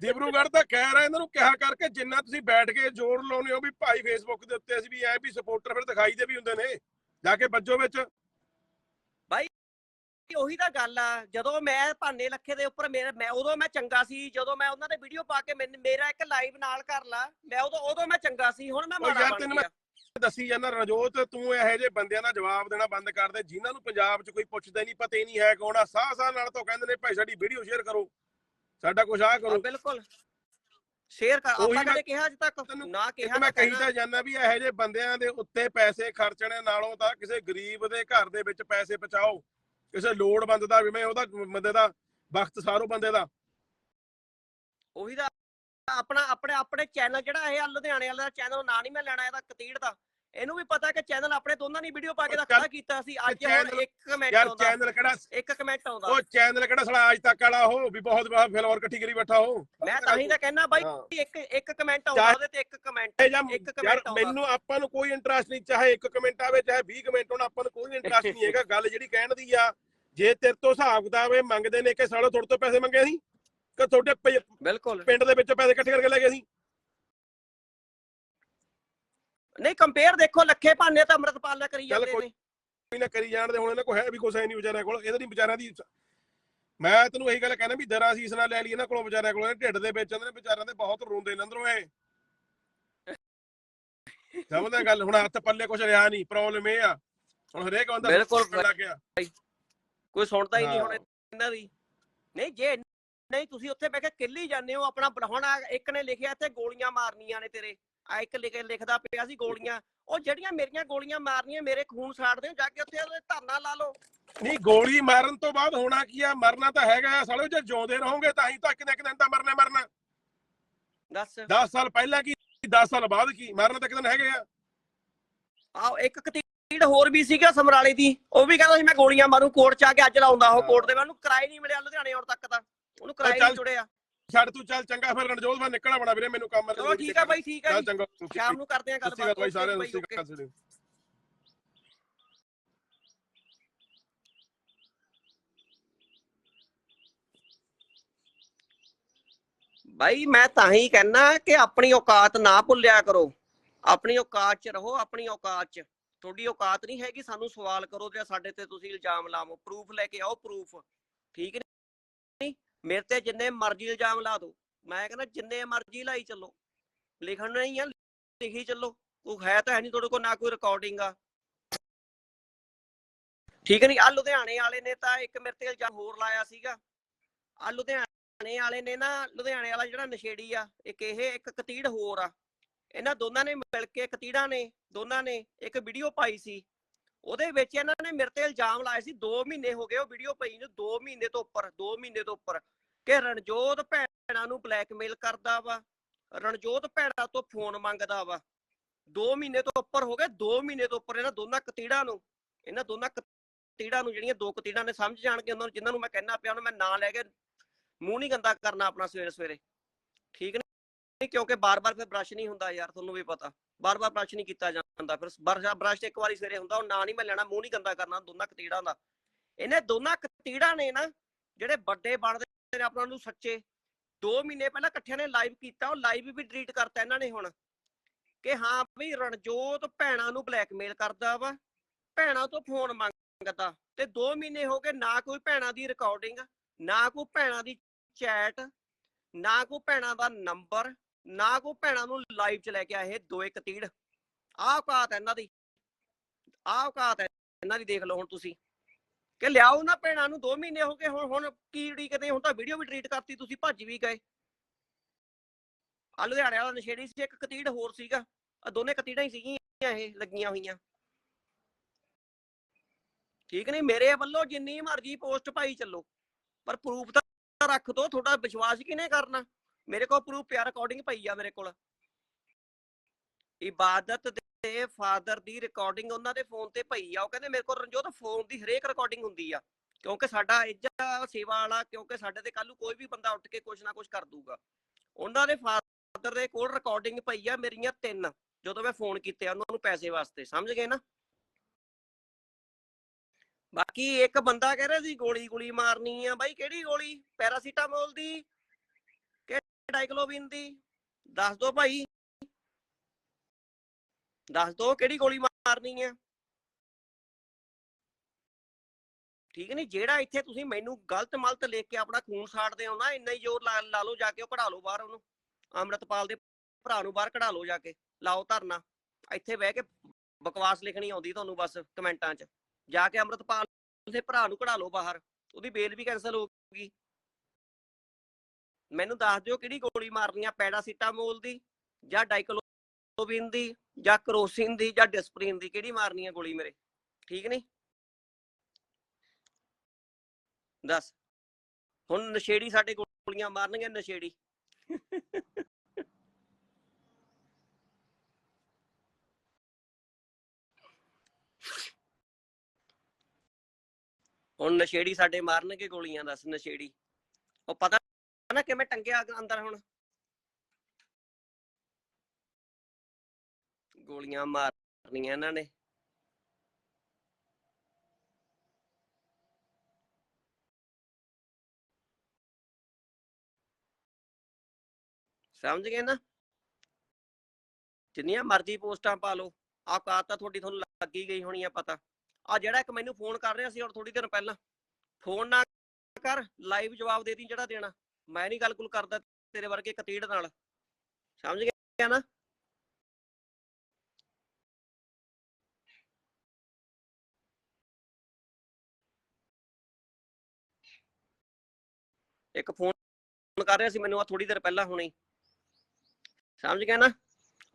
ਦਿਬਰੂਗੜ੍ਹ ਦਾ ਕਹਿ ਰਿਹਾ ਇਹਨਾਂ ਨੂੰ ਕਿਹਾ ਕਰਕੇ ਜਿੰਨਾ ਤੁਸੀਂ ਬੈਠ ਕੇ ਜ਼ੋਰ ਲਾਉਨੇ ਹੋ ਵੀ ਭਾਈ ਫੇਸਬੁੱਕ ਦੇ ਉੱਤੇ ਅਸੀਂ ਵੀ ਐ ਵੀ ਸਪੋਰਟਰ ਫਿਰ ਦਿਖਾਈ ਦੇ ਵੀ ਹੁੰਦੇ ਨੇ ਜਾ ਕੇ ਵੱਜੋ ਵਿੱਚ। ਉਹੀ ਤਾਂ ਗੱਲ ਆ ਜਦੋਂ ਮੈਂ ਭਾਨੇ ਲੱਖੇ ਦੇ ਉੱਪਰ ਮੇਰੇ ਮੈਂ ਉਦੋਂ ਮੈਂ ਚੰਗਾ ਸੀ ਜਦੋਂ ਮੈਂ ਉਹਨਾਂ ਦੇ ਵੀਡੀਓ ਪਾ ਕੇ ਮੇਰਾ ਇੱਕ ਲਾਈਵ ਨਾਲ ਕਰ ਲਾ ਮੈਂ ਉਦੋਂ ਉਦੋਂ ਮੈਂ ਚੰਗਾ ਸੀ ਹੁਣ ਮੈਂ ਮਾੜਾ ਬਣ ਗਿਆ। ਦੱਸੀ ਜਾਂਦਾ ਰਜੋਤ ਤੂੰ ਇਹੋ ਜਿਹੇ ਬੰਦਿਆਂ ਦਾ ਜਵਾਬ ਦੇਣਾ ਬੰਦ ਕਰ ਦੇ ਜਿਨ੍ਹਾਂ ਨੂੰ ਪੰਜਾਬ 'ਚ ਕੋਈ ਪੁੱਛਦਾ ਹੀ ਨਹੀਂ ਪਤਾ ਹੀ ਨਹੀਂ ਹੈ ਕੌਣ ਆ ਸਾਹ ਸਾਹ ਨਾਲ ਤਾਂ ਕਹਿੰਦੇ ਨੇ ਭਾਈ ਸਾਡੀ ਵੀਡੀਓ ਸ਼ੇਅਰ ਕਰੋ। ਸਾਡਾ ਕੁਝ ਆ ਕਰੋ। ਬਿਲਕੁਲ। ਸ਼ੇਅਰ ਕਰ ਆਪਾਂ ਮੈਂ- ਕਦੇ ਕਿਹਾ ਅੱਜ ਤੱਕ? ਨਾ ਕਿਹਾ ਮੈਂ ਕਹੀ। ਤਾਂ ਜਾਂਦਾ ਵੀ ਇਹੋ ਜਿਹੇ ਬੰਦਿਆਂ ਦੇ ਉੱਤੇ ਪੈਸੇ ਖਰਚਣੇ ਨਾਲੋਂ ਤਾਂ ਕਿਸੇ ਗਰੀਬ ਦੇ ਘਰ ਦੇ ਵਿੱਚ ਪੈਸੇ ਪਹੁੰਚਾਓ ਕਿਸੇ ਲੋੜਵੰਦ ਦਾ ਜਿਵੇਂ ਉਹਦਾ ਬੰਦੇ ਦਾ ਵਕਤ ਸਾਰੋ ਬੰਦੇ ਦਾ। ਉਹੀ ਦਾ ਆਪਣਾ ਆਪਣੇ ਆਪਣੇ ਚੈਨਲ ਜਿਹੜਾ ਇਹ ਲੁਧਿਆਣੇ ਵਾਲਾ ਚੈਨਲ ਨਾਂ ਨਹੀਂ ਮੈਂ ਲੈਣਾ ਇਹਦਾ ਕਤੀੜ ਦਾ। ਇਹਨੂੰ ਵੀ ਪਤਾ ਕਿ ਚੈਨਲ ਆਪਣੇ ਦੋਨਾਂ ਦੀ ਵੀਡੀਓ ਪਾ ਕੇ ਦਾ ਖੜਾ ਕੀਤਾ ਸੀ। ਅੱਜ ਹੁਣ ਇੱਕ ਕਮੈਂਟ ਯਾਰ ਆਉਂਦਾ। ਚੈਨਲ ਕਿਹੜਾ ਇੱਕ ਕਮੈਂਟ ਆਉਂਦਾ। ਉਹ ਚੈਨਲ ਕਿਹੜਾ ਸਲਾ ਅੱਜ ਤੱਕ ਵਾਲਾ ਉਹ ਵੀ ਬਹੁਤ ਬਹੁਤ ਫਿਲੌਰ ਇਕੱਠੀ ਕਰੀ ਬੈਠਾ ਉਹ। ਮੈਂ ਤਾਂ ਹੀ ਤਾਂ ਕਹਿਣਾ ਬਾਈ। ਇੱਕ ਇੱਕ ਕਮੈਂਟ ਆਉਂਦਾ ਉਹਦੇ ਤੇ ਇੱਕ ਕਮੈਂਟ ਇੱਕ ਯਾਰ ਆਉਂਦਾ। ਮੈਨੂੰ ਆਪਾਂ ਨੂੰ ਕੋਈ ਇੰਟਰਸਟ ਨਹੀਂ ਚਾਹੇ ਇੱਕ ਕਮੈਂਟ ਆਵੇ ਚਾਹੇ 20 ਕਮੈਂਟ ਹੋਣ ਆਪਾਂ ਨੂੰ ਕੋਈ ਇੰਟਰਸਟ ਨਹੀਂ ਹੈਗਾ। ਗੱਲ ਜਿਹੜੀ ਕਹਿਣ ਦੀ ਆ ਜੇ ਤੇਰੇ ਤੋਂ ਹਿਸਾਬ ਕਿਤਾਬ ਇਹ ਮੰਗਦੇ ਨੇ ਕਿ ਸਾਲੋ ਤੁਹਾਡੇ ਤੋਂ ਪੈਸੇ ਮੰਗੇ ਸੀ ਕਿ ਤੁਹਾਡੇ ਬਿਲਕੁਲ। ਪਿੰਡ ਦੇ ਵਿੱਚੋਂ ਪੈਸੇ ਇਕੱਠੇ ਕਰਕੇ ਲੈ ਗਏ ਸੀ। ਨਹੀਂ ਕੰਪੇਅਰ ਦੇਖੋ ਲੱਖੇ ਭਾਨੇ ਤਾਂ ਅੰਮ੍ਰਿਤਪਾਲ ਨਾਲ ਕਰੀ ਚੱਲ ਜਾਂਦੇ ਕੋਈ- ਨੇ। ਕੋਈ ਨਾ ਕਰੀ ਜਾਣਦੇ ਹੁਣ ਇਹਨਾਂ ਕੋਲ ਹੈ ਵੀ ਕੁਛ ਹੈ ਨਹੀਂ ਵਿਚਾਰਿਆਂ ਕੋਲ ਇਹਦੇ ਨਹੀਂ ਵਿਚਾਰਿਆਂ ਦੀ ਮੈਂ ਤੈਨੂੰ ਇਹੀ ਗੱਲ ਕਹਿੰਦਾ ਵੀ ਦਰਾ ਸੀਸ ਨਾਲ ਲੈ ਲਈ ਇਹਨਾਂ ਕੋਲੋਂ ਵਿਚਾਰਿਆਂ ਕੋਲੋਂ ਇਹ ਢਿੱਡ ਦੇ ਵਿੱਚ ਇਹਨਾਂ ਦੇ ਵਿਚਾਰਿਆਂ ਦੇ ਬਹੁਤ ਰੋਂਦੇ ਨੇ ਅੰਦਰੋਂ ਇਹ। ਸਮਝਦਾ ਗੱਲ ਹੁਣ ਹੱਥ ਪੱਲੇ ਕੁਛ ਰਿਹਾ ਨਹੀਂ ਪ੍ਰੋਬਲਮ ਇਹ ਆ। ਹੁਣ ਹਰੇਕ ਬੰਦਾ ਬਿਲਕੁਲ। ਸੋਚਣ ਲੱਗ ਗਿਆ। ਕੋਈ ਸੁਣਦਾ ਹੀ ਨਹੀਂ ਹੁਣ। ਇਹਨਾਂ ਦੀ। ਨਹੀਂ ਜੇ ਨਹੀਂ ਤੁਸੀਂ ਉੱਥੇ ਬਹਿ ਕੇ ਕਿੱਲੀ ਜਾਂਦੇ ਹੋ ਆਪਣਾ ਹੁਣ ਆਹ ਇੱਕ ਨੇ ਲਿਖਿਆ ਇੱਥੇ ਗੋਲੀਆਂ ਮਾਰਨੀਆਂ ਨੇ ਤੇਰੇ। ਆ ਇੱਕ ਲਿਖ ਲਿਖਦਾ ਪਿਆ ਸੀ ਗੋਲੀਆਂ। ਉਹ ਜਿਹੜੀਆਂ ਮੇਰੀਆਂ ਗੋਲੀਆਂ ਮਾਰਨੀਆਂ ਮੇਰੇ ਖੂਨ ਸਾੜਦੇ ਹੋ ਜਾ ਕੇ ਉੱਥੇ ਉਹਦੇ ਧਰਨਾ ਲਾ ਲਓ। ਨਹੀਂ ਗੋਲੀ ਮਾਰਨ ਤੋਂ ਬਾਅਦ ਹੋਣਾ ਕੀ ਆ? ਮਰਨਾ ਤਾਂ ਹੈਗਾ ਆ ਸਾਲੇ ਜੇ ਜਿਉਂਦੇ ਰਹੋਗੇ ਤਾਂ ਹੀ ਤਾਂ ਇੱਕ ਨਾ ਇੱਕ ਦਿਨ ਤਾਂ ਮਰਨਾ ਮਰਨਾ। ਦੱਸ। 10 ਸਾਲ ਪਹਿਲਾਂ ਕੀ 10 ਸਾਲ ਬਾਅਦ ਕੀ? ਮਰਨਾ ਤਾਂ ਇੱਕ ਦਿਨ ਹੈਗੇ ਆ। ਇੱਕ ਕਤੀੜ ਹੋਰ ਵੀ ਸੀਗਾ ਸਮਰਾਲੇ ਦੀ। ਉਹ ਵੀ ਕਹਿੰਦਾ ਸੀ ਮੈਂ ਗੋਲੀਆਂ ਮਾਰੂ ਕੋਰਟ ਚ ਆ ਕੇ ਅੱਜ ਲਾਉਂਦਾ। ਉਹ ਕੋਰਟ ਦੇ ਮੈਂ ਉਹਨੂੰ ਕਿਰਾਏ ਨਹੀਂ ਮਿਲਿਆ ਲੁਧਿਆਣੇ ਆਉਣ ਤੱਕ ਤਾਂ। ਉਹਨੂੰ ਕਿਰਾਏ। ਨਹੀਂ ਜੁੜਿਆ। ਛੱਡ ਤੂੰ ਚੱਲ ਚੰਗਾ ਫਿਰ ਰਣਜੋਤ ਮੈਂ ਨਿਕਲਣਾ ਬਣਾ ਵੀਰੇ ਮੈਨੂੰ ਕੰਮ ਚਲੋ ਠੀਕ ਆ ਬਾਈ ਠੀਕ ਆ ਚੱਲ ਚੰਗਾ ਸ਼ਾਮ ਨੂੰ ਕਰਦੇ ਆ ਗੱਲਬਾਤ ਬਾਈ ਸਾਰਿਆਂ ਨੂੰ ਸਤਿ ਸ਼੍ਰੀ। ਅਕਾਲ ਬਾਈ ਮੈਂ ਤਾਂ ਹੀ ਕਹਿਣਾ ਕਿ ਆਪਣੀ ਔਕਾਤ ਨਾ ਭੁੱਲਿਆ ਕਰੋ। ਆਪਣੀ ਔਕਾਤ 'ਚ ਰਹੋ ਆਪਣੀ ਔਕਾਤ 'ਚ। ਤੁਹਾਡੀ ਔਕਾਤ ਨਹੀਂ ਹੈਗੀ ਸਾਨੂੰ ਸਵਾਲ ਕਰੋ ਜਾਂ ਸਾਡੇ ਤੇ ਤੁਸੀਂ ਇਲਜ਼ਾਮ ਲਾਵੋ ਪ੍ਰੂਫ ਲੈ ਕੇ ਆਓ ਪ੍ਰੂਫ ਠੀਕ ਨਹੀਂ ਮੇਰੇ ਤੇ ਜਿੰਨੇ ਮਰਜ਼ੀ ਇਲਜ਼ਾਮ ਲਾ ਦਿਓ। ਮੈਂ ਕਹਿੰਦਾ ਜਿੰਨੇ ਮਰਜ਼ੀ ਲਾਈ ਚੱਲੋ। ਲਿਖਣ ਨਹੀਂ ਆ, ਲਿਖੀ ਚੱਲੋ। ਉਹ ਹੈ ਤਾਂ ਹੈ ਨਹੀਂ ਤੁਹਾਡੇ ਕੋਲ, ਨਾ ਕੋਈ ਰਿਕਾਰਡਿੰਗ ਆ। ਠੀਕ ਨਹੀਂ ਆ ਲੁਧਿਆਣੇ ਵਾਲੇ ਨੇ ਤਾਂ ਇੱਕ ਮੇਰੇ ਤੇ ਇਲਜ਼ਾਮ ਹੋਰ ਲਾਇਆ ਸੀਗਾ। ਆ ਲੁਧਿਆਣੇ ਵਾਲੇ ਨੇ ਨਾ, ਲੁਧਿਆਣੇ ਵਾਲਾ ਜਿਹੜਾ ਨਸ਼ੇੜੀ ਆ, ਇੱਕ ਇਹ, ਇੱਕ ਕਤੀੜ ਹੋਰ ਆ। ਇਹਨਾਂ ਦੋਨਾਂ ਨੇ ਮਿਲ ਕੇ ਕਤੀੜਾਂ ਨੇ, ਦੋਨਾਂ ਨੇ ਇੱਕ ਵੀਡੀਓ ਪਾਈ ਸੀ। ਉਹਦੇ ਵਿੱਚ ਇਹਨਾਂ ਨੇ ਮੇਰੇ ਤੇ ਇਲਜ਼ਾਮ ਲਾਏ ਸੀ 2 ਮਹੀਨੇ ਹੋ ਗਏ ਉਹ ਵੀਡੀਓ ਪਈ ਨੂੰ 2 ਮਹੀਨੇ ਤੋਂ ਉੱਪਰ 2 ਮਹੀਨੇ ਤੋਂ ਉੱਪਰ। ਕਿ ਰਣਜੋਤ ਭੈਣਾਂ ਨੂੰ ਬਲੈਕਮੇਲ ਕਰਦਾ ਵਾ, ਰਣਜੋਤ ਭੈਣਾਂ ਤੋਂ ਫੋਨ ਮੰਗਦਾ ਵਾ। 2 ਮਹੀਨੇ ਤੋਂ ਉੱਪਰ ਹੋ ਗਏ 2 ਮਹੀਨੇ ਤੋਂ ਉੱਪਰ ਇਹਨਾਂ ਦੋਨਾਂ ਕਤੀੜਾਂ ਨੂੰ, ਇਹਨਾਂ ਦੋਨਾਂ ਕਤੀੜਾਂ ਨੂੰ ਜਿਹੜੀਆਂ ਦੋ ਕਤੀੜਾਂ ਨੇ ਸਮਝ ਜਾਣਗੇ ਉਹਨਾਂ ਨੂੰ, ਜਿਨ੍ਹਾਂ ਨੂੰ ਮੈਂ ਕਹਿਣਾ ਪਿਆ ਉਹਨਾਂ ਮੈਂ ਨਾਂ ਲੈ ਕੇ ਮੂੰਹ ਨਹੀਂ ਗੰਦਾ ਕਰਨਾ ਆਪਣਾ ਸਵੇਰੇ ਸਵੇਰੇ। ਠੀਕ ਨਹੀਂ, ਕਿਉਂਕਿ ਬਾਰ-ਬਾਰ ਫਿਰ ਬ੍ਰਸ਼ ਨਹੀਂ ਹੁੰਦਾ ਯਾਰ, ਤੁਹਾਨੂੰ ਵੀ ਪਤਾ। ਬਾਰ-ਬਾਰ ਬ੍ਰਸ਼ ਨਹੀਂ ਕੀਤਾ ਜਾਂਦਾ, ਫਿਰ ਬਰਸ਼ ਬ੍ਰਸ਼ ਇੱਕ ਵਾਰੀ ਸਵੇਰੇ ਹੁੰਦਾ, ਉਹ ਨਾਂ ਨਹੀਂ ਮੈਂ ਲੈਣਾ, ਮੂੰਹ ਨਹੀਂ ਗੰਦਾ ਕਰਨਾ ਦੋਨਾਂ ਕਤੀੜਾਂ ਦਾ। ਇਹਨੇ ਦੋਨਾਂ ਕਤੀੜਾਂ ਨੇ ਨਾ, ਜਿਹੜੇ ਵੱਡੇ ਬਣਦੇ ਨੇ ਆਪਣਾ ਨੂੰ ਸੱਚੇ। 2 ਮਹੀਨੇ ਪਹਿਲਾਂ ਇਕੱਠਿਆਂ ਨੇ ਲਾਈਵ ਕੀਤਾ, ਉਹ ਲਾਈਵ ਵੀ ਡਿਲੀਟ ਕਰਤਾ ਇਹਨਾਂ ਨੇ ਹੁਣ। ਕਿ ਹਾਂ ਵੀ ਰਣਜੋਤ ਭੈਣਾਂ ਨੂੰ ਬਲੈਕਮੇਲ ਕਰਦਾ ਵਾ, ਭੈਣਾਂ ਤੋਂ ਫੋਨ ਮੰਗਦਾ। ਤੇ 2 ਮਹੀਨੇ ਹੋ ਗਏ ਨਾ ਕੋਈ ਭੈਣਾਂ ਦੀ ਰਿਕਾਰਡਿੰਗ ਨਾ ਕੋਈ ਭੈਣਾਂ ਦੀ ਚੈਟ ਨਾ ਕੋਈ ਭੈਣਾਂ ਦਾ ਨੰਬਰ ਨਾ ਕੋਈ ਭੈਣਾਂ ਨੂੰ ਲਾਈਵ ਚ ਲੈ ਕੇ ਆਏ ਇਹ ਦੋਏ ਕਤੀੜ ਆਹ ਔਕਾਤ ਇਹਨਾਂ ਦੀ। ਆਹ ਔਕਾਤ ਹੈ ਇਹਨਾਂ ਦੀ ਦੇਖ ਲਓ ਹੁਣ ਤੁਸੀਂ। ਕਿ ਲਿਆਓ ਨਾ ਭੈਣਾਂ ਨੂੰ 2 ਮਹੀਨੇ ਹੋ ਗਏ, ਹੁਣ ਹੁਣ ਕੀ ਉਡੀਕਦੇ ਹੁਣ ਤਾਂ ਵੀਡੀਓ ਵੀ ਡਿਲੀਟ ਕਰਤੀ ਤੁਸੀਂ, ਭੱਜ ਵੀ ਗਏ। ਆ ਲੁਧਿਆਣੇ ਵਾਲਾ ਨਸ਼ੇੜੀ ਸੀ, ਇੱਕ ਕਤੀੜ ਹੋਰ ਸੀਗਾ। ਆ ਦੋਨੇ ਕਤੀੜਾਂ ਹੀ ਸੀਗੀਆਂ ਇਹ, ਲੱਗੀਆਂ ਹੋਈਆਂ। ਠੀਕ ਨਹੀਂ, ਮੇਰੇ ਵੱਲੋਂ ਜਿੰਨੀ ਮਰਜ਼ੀ ਪੋਸਟ ਪਾਈ ਚੱਲੋ, ਪਰ ਪ੍ਰੂਫ ਤਾਂ ਰੱਖ ਦੋ, ਤੁਹਾਡਾ ਵਿਸ਼ਵਾਸ ਕਿਨੇ ਕਰਨਾ? ਮੇਰੇ ਕੋਲ ਪ੍ਰੂਫ ਪਿਆ ਰਿਕਾਰਡਿੰਗ ਪਈ ਆ ਮੇਰੇ ਕੋਲ। ਇਬਾਦਤ ਦੇ ਫਾਦਰ ਦੀ ਰਿਕਾਰਡਿੰਗ ਉਹਨਾਂ ਦੇ ਫੋਨ ਤੇ ਪਈ ਆ। ਉਹ ਕਹਿੰਦੇ ਮੇਰੇ ਕੋਲ ਰਣਜੋਤ ਫੋਨ ਦੀ ਹਰੇਕ ਰਿਕਾਰਡਿੰਗ ਹੁੰਦੀ ਆ। ਕਿਉਂਕਿ ਸਾਡਾ ਇੱਜ਼ਤ ਸੇਵਾ ਵਾਲਾ, ਕਿਉਂਕਿ ਸਾਡੇ ਤੇ ਕੱਲ ਨੂੰ ਕੋਈ ਵੀ ਬੰਦਾ ਉੱਠ ਕੇ ਕੁਝ ਨਾ ਕੁਝ ਕਰ ਦੂਗਾ। ਉਹਨਾਂ ਦੇ ਫਾਦਰ ਦੇ ਕੋਲ ਰਿਕਾਰਡਿੰਗ ਪਈ ਆ ਮੇਰੀਆਂ ਤਿੰਨ, ਜਦੋਂ ਮੈਂ ਫੋਨ ਕੀਤੇ ਉਹਨਾਂ ਨੂੰ ਪੈਸੇ ਵਾਸਤੇ। ਸਮਝ ਗਏ ਨਾ? ਬਾਕੀ ਇੱਕ ਬੰਦਾ ਕਹਿ ਰਿਹਾ ਸੀ, ਗੋਲੀ ਗੋਲੀ ਮਾਰਨੀ ਆ। ਬਾਈ, ਕਿਹੜੀ ਗੋਲੀ? ਪੈਰਾਸੀਟਾਮੋਲ ਦੀ? ਕਿ ਡਾਈਕਲੋਬਿਨ ਦੀ? ਦੱਸ ਦੋ ਭਾਈ। ਦੱਸ ਦੋ ਕਿਹੜੀ ਗੋਲੀ ਮਾਰਨੀ ਆ? ਠੀਕ ਨਹੀਂ ਜਿਹੜਾ ਇੱਥੇ ਤੁਸੀਂ ਮੈਨੂੰ ਗਲਤ ਮਲਤ ਲਿਖ ਕੇ ਆਪਣਾ ਖੂਨ ਸਾੜਦੇ ਹੋ ਨਾ, ਇੰਨਾ ਹੀ ਜ਼ੋਰ ਲਾ ਲਓ ਜਾ ਕੇ ਉਹ ਕਢਾ ਲਓ ਬਾਹਰ ਉਹਨੂੰ। ਅੰਮ੍ਰਿਤਪਾਲ ਦੇ ਭਰਾ ਨੂੰ ਬਾਹਰ ਕਢਾ ਲਓ ਜਾ ਕੇ, ਲਾਓ ਧਰਨਾ। ਇੱਥੇ ਬਹਿ ਕੇ ਬਕਵਾਸ ਲਿਖਣੀ ਆਉਂਦੀ ਤੁਹਾਨੂੰ ਬਸ ਕਮੈਂਟਾਂ 'ਚ। ਜਾ ਕੇ ਅੰਮ੍ਰਿਤਪਾਲ ਦੇ ਭਰਾ ਨੂੰ ਕਢਾ ਲਓ ਬਾਹਰ, ਉਹਦੀ ਬੇਲ ਵੀ ਕੈਨਸਲ ਹੋ ਗਈ। ਮੈਨੂੰ ਦੱਸ ਦਿਓ ਕਿਹੜੀ ਗੋਲੀ ਮਾਰਨੀ ਆ, ਪੈਰਾਸੀਟਾਮੋਲ ਦੀ ਜਾਂ ਡਾਈਕਲੋਬਿਨ ਦੀ ਜਾਂ ਕਰੋਸਿਨ ਦੀ ਜਾਂ ਡਿਸਪ੍ਰਿਨ ਦੀ, ਕਿਹੜੀ ਮਾਰਨੀ ਆ ਗੋਲੀ ਮੇਰੇ? ਠੀਕ ਨਹੀਂ? ਦੱਸ। ਹੁਣ ਨਸ਼ੇੜੀ ਸਾਡੇ ਗੋਲੀਆਂ ਮਾਰਨਗੇ ਨਸ਼ੇੜੀ। ਹੁਣ ਨਸ਼ੇੜੀ ਸਾਡੇ ਮਾਰਨਗੇ ਗੋਲੀਆਂ, ਦੱਸ ਨਸ਼ੇੜੀ। ਉਹ ਪਤਾ ਨਾ ਕਿਵੇਂ ਟੰਗਿਆ ਅੰਦਰ ਹੁਣ? ਗੋਲੀਆਂ ਮਾਰਨੀਆਂ ਇਹਨਾਂ ਨੇ। ਸਮਝ ਗਏ ਨਾ? ਜਿੰਨੀਆਂ ਮਰਜ਼ੀ ਪੋਸਟਾਂ ਪਾ ਲਓ। ਔਕਾਤ ਤਾਂ ਤੁਹਾਡੀ ਤੁਹਾਨੂੰ ਲੱਗੀ ਗਈ ਹੋਣੀ ਆ ਪਤਾ। ਆ ਜਿਹੜਾ ਇੱਕ ਮੈਨੂੰ ਫੋਨ ਕਰ ਰਿਹਾ ਸੀ ਔਰ ਥੋੜੀ ਦੇਰ ਪਹਿਲਾਂ। ਫੋਨ ਨਾ ਕਰ, ਲਾਈਵ ਜਵਾਬ ਦੇ ਦੀ ਜਿਹੜਾ ਦੇਣਾ। ਮੈਂ ਨਹੀਂ ਗੱਲ ਗੁੱਲ ਕਰਦਾ ਤੇਰੇ ਵਰਗੇ ਕਤੀੜ ਨਾਲ। ਸਮਝ ਗਿਆ ਨਾ? ਇੱਕ ਫੋਨ ਕਰ ਰਿਹਾ ਸੀ ਮੈਨੂੰ ਆ ਥੋੜੀ ਦੇਰ ਪਹਿਲਾਂ ਹੁਣੇ ਸਮਝ ਗਿਆ ਨਾ?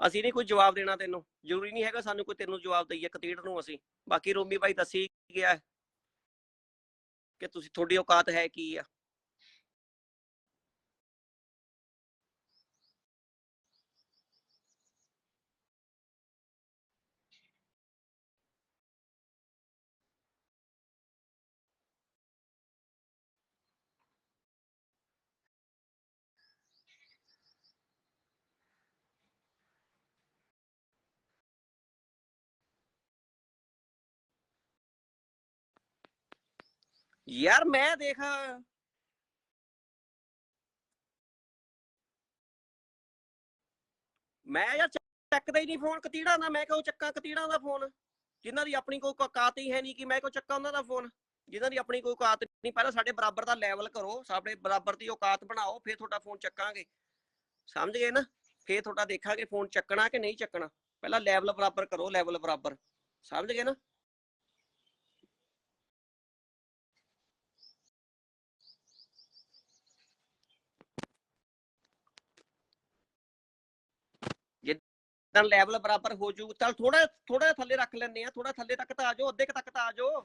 ਅਸੀਂ ਨਹੀਂ ਕੋਈ ਜਵਾਬ ਦੇਣਾ ਤੈਨੂੰ। ਜ਼ਰੂਰੀ ਨਹੀਂ ਹੈਗਾ ਸਾਨੂੰ ਕੋਈ ਤੈਨੂੰ ਜਵਾਬ ਦਈਏ ਕਤੀੜ ਨੂੰ ਅਸੀਂ। ਬਾਕੀ ਰੋਮੀ ਭਾਈ ਦੱਸੀ ਗਿਆ ਕਿ ਤੁਸੀਂ, ਤੁਹਾਡੀ ਔਕਾਤ ਹੈ ਕੀ ਆ? ਯਾਰ ਮੈਂ ਦੇਖਾਂ। ਮੈਂ ਯਾਰ ਚੱਕਦਾ ਹੀ ਨਹੀਂ ਫੋਨ, ਕਤੀੜਾ ਦਾ, ਮੈਂ ਕਿਉਂ ਚੱਕਾਂ ਕਤੀੜਾ ਦਾ ਫੋਨ? ਜਿਨ੍ਹਾਂ ਦੀ ਆਪਣੀ ਕੋਈ ਔਕਾਤ ਹੀ ਹੈ ਨਹੀਂ ਕਿ ਮੈਂ ਕਿਉਂ ਚੱਕਾਂ ਉਹਨਾਂ ਦਾ ਫੋਨ? ਜਿਨ੍ਹਾਂ ਦੀ ਆਪਣੀ ਕੋਈ ਔਕਾਤ ਨਹੀਂ, ਪਹਿਲਾਂ ਸਾਡੇ ਬਰਾਬਰ ਦਾ ਲੈਵਲ ਕਰੋ, ਸਾਡੇ ਬਰਾਬਰ ਦੀ ਔਕਾਤ ਬਣਾਓ, ਫਿਰ ਤੁਹਾਡਾ ਫੋਨ ਚੱਕਾਂਗੇ। ਸਮਝ ਗਏ ਨਾ? ਫਿਰ ਤੁਹਾਡਾ ਦੇਖਾਂਗੇ ਫੋਨ ਚੱਕਣਾ ਕਿ ਨਹੀਂ ਚੱਕਣਾ? ਪਹਿਲਾਂ ਲੈਵਲ ਬਰਾਬਰ ਕਰੋ ਲੈਵਲ ਬਰਾਬਰ। ਸਮਝ ਗਏ ਨਾ? ਤਾਂ ਲੈਵਲ ਬਰਾਬਰ ਹੋ ਜੂ ਚਲ ਥੋੜਾ ਥੋੜਾ ਥੱਲੇ ਰੱਖ ਲੈਂਦੇ ਆ ਥੋੜਾ ਥੱਲੇ ਤੱਕ ਤਾਂ ਆ ਜਾਓ, ਅੱਧੇ ਤੱਕ ਤਾਂ ਆ ਜਾਓ।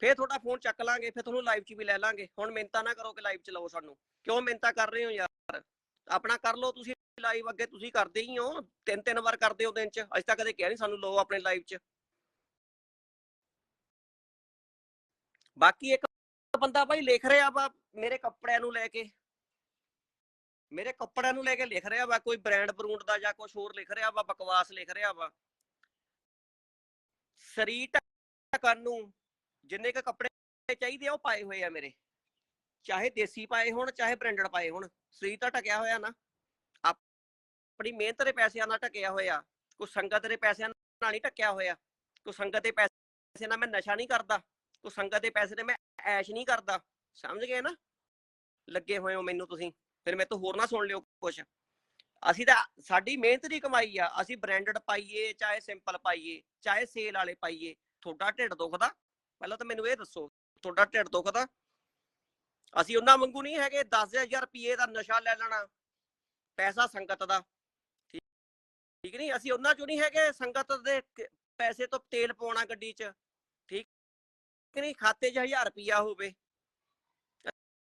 ਫੇਰ ਤੁਹਾਡਾ ਫੋਨ ਚੱਕ ਲਾਂਗੇ, ਫੇਰ ਤੁਹਾਨੂੰ ਲਾਈਵ 'ਚ ਵੀ ਲੈ ਲਾਂਗੇ। ਹੁਣ ਮਿੰਤਾ ਨਾ ਕਰੋ ਕਿ ਲਾਈਵ 'ਚ ਸਾਨੂੰ। ਕਿਉਂ ਮਿੰਤਾ ਕਰ ਰਹੇ ਹੋ ਯਾਰ? ਆਪਣਾ ਕਰ ਲਓ ਤੁਸੀਂ ਲਾਈਵ ਅੱਗੇ ਤੁਸੀਂ ਕਰਦੇ ਹੀ ਹੋ। ਤਿੰਨ ਤਿੰਨ ਵਾਰ ਕਰਦੇ ਹੋ ਦਿਨ 'ਚ। ਅੱਜ ਤੱਕ ਕਦੇ ਕਿਹਾ ਨਹੀਂ ਸਾਨੂੰ ਲਓ ਆਪਣੇ ਲਾਈਵ 'ਚ। ਬਾਕੀ ਇੱਕ ਬੰਦਾ ਭਾਈ ਲਿਖ ਰਿਹਾ ਵਾ ਮੇਰੇ ਕੱਪੜਿਆਂ ਨੂੰ ਲੈ ਕੇ। ਮੇਰੇ ਕੱਪੜਿਆਂ ਨੂੰ ਲੈ ਕੇ ਲਿਖ ਰਿਹਾ ਵਾ, ਕੋਈ ਬ੍ਰਾਂਡ ਬਰੂੰਡ ਦਾ ਜਾਂ ਕੁਝ ਹੋਰ ਲਿਖ ਰਿਹਾ ਵਾ, ਬਕਵਾਸ ਲਿਖ ਰਿਹਾ ਵਾ। ਸਰੀਰ ਢੱਕਣ ਨੂੰ ਜਿੰਨੇ ਕ ਕੱਪੜੇ ਚਾਹੀਦੇ ਆ, ਉਹ ਪਾਏ ਹੋਏ ਆ ਮੇਰੇ। ਚਾਹੇ ਦੇਸੀ ਪਾਏ ਹੋਣ, ਚਾਹੇ ਬ੍ਰਾਂਡਡ ਪਾਏ ਹੋਣ, ਸਰੀਰ ਤਾਂ ਢਕਿਆ ਹੋਇਆ ਨਾ। ਆਪਣੀ ਮਿਹਨਤ ਦੇ ਪੈਸਿਆਂ ਨਾਲ ਢਕਿਆ ਹੋਇਆ, ਕੋਈ ਸੰਗਤ ਦੇ ਪੈਸਿਆਂ ਨਾਲ ਨਹੀਂ ਢਕਿਆ ਹੋਇਆ। ਕੋਈ ਸੰਗਤ ਦੇ ਪੈਸੇ ਨਾਲ ਮੈਂ ਨਸ਼ਾ ਨਹੀਂ ਕਰਦਾ, ਕੋਈ ਸੰਗਤ ਦੇ ਪੈਸੇ ਤੇ ਮੈਂ ਐਸ਼ ਨਹੀਂ ਕਰਦਾ। ਸਮਝ ਗਏ ਨਾ? ਲੱਗੇ ਹੋਏ ਹੋ ਮੈਨੂੰ ਤੁਸੀਂ। ਫਿਰ ਮੇਰੇ ਤੋਂ ਹੋਰ ਨਾ ਸੁਣ ਲਿਓ ਕੁਛ। ਅਸੀਂ ਤਾਂ ਸਾਡੀ ਮਿਹਨਤ ਦੀ ਕਮਾਈ ਆ, ਅਸੀਂ ਬ੍ਰਾਂਡਡ ਪਾਈਏ, ਚਾਹੇ ਸਿੰਪਲ ਪਾਈਏ, ਚਾਹੇ ਸੇਲ ਵਾਲੇ ਪਾਈਏ, ਤੁਹਾਡਾ ਢਿੱਡ ਦੁਖਦਾ। ਪਹਿਲਾਂ ਤਾਂ ਮੈਨੂੰ ਇਹ ਦੱਸੋ, ਤੁਹਾਡਾ ਢਿੱਡ ਦੁਖਦਾ? ਅਸੀਂ ਉਹਨਾਂ ਵਾਂਗੂ ਨਹੀਂ ਹੈਗੇ 10000 ਰੁਪਏ ਦਾ ਨਸ਼ਾ ਲੈ ਲੈਣਾ, ਪੈਸਾ ਸੰਗਤ ਦਾ। ਠੀਕ ਠੀਕ ਨਹੀਂ, ਅਸੀਂ ਉਹਨਾਂ ਚੋਂ ਨਹੀਂ ਹੈਗੇ, ਸੰਗਤ ਦੇ ਪੈਸੇ ਤੋਂ ਤੇਲ ਪਾਉਣਾ ਗੱਡੀ 'ਚ। ਠੀਕ ਨਹੀਂ, ਖਾਤੇ 'ਚ 1000 ਰੁਪਿਆ ਹੋਵੇ।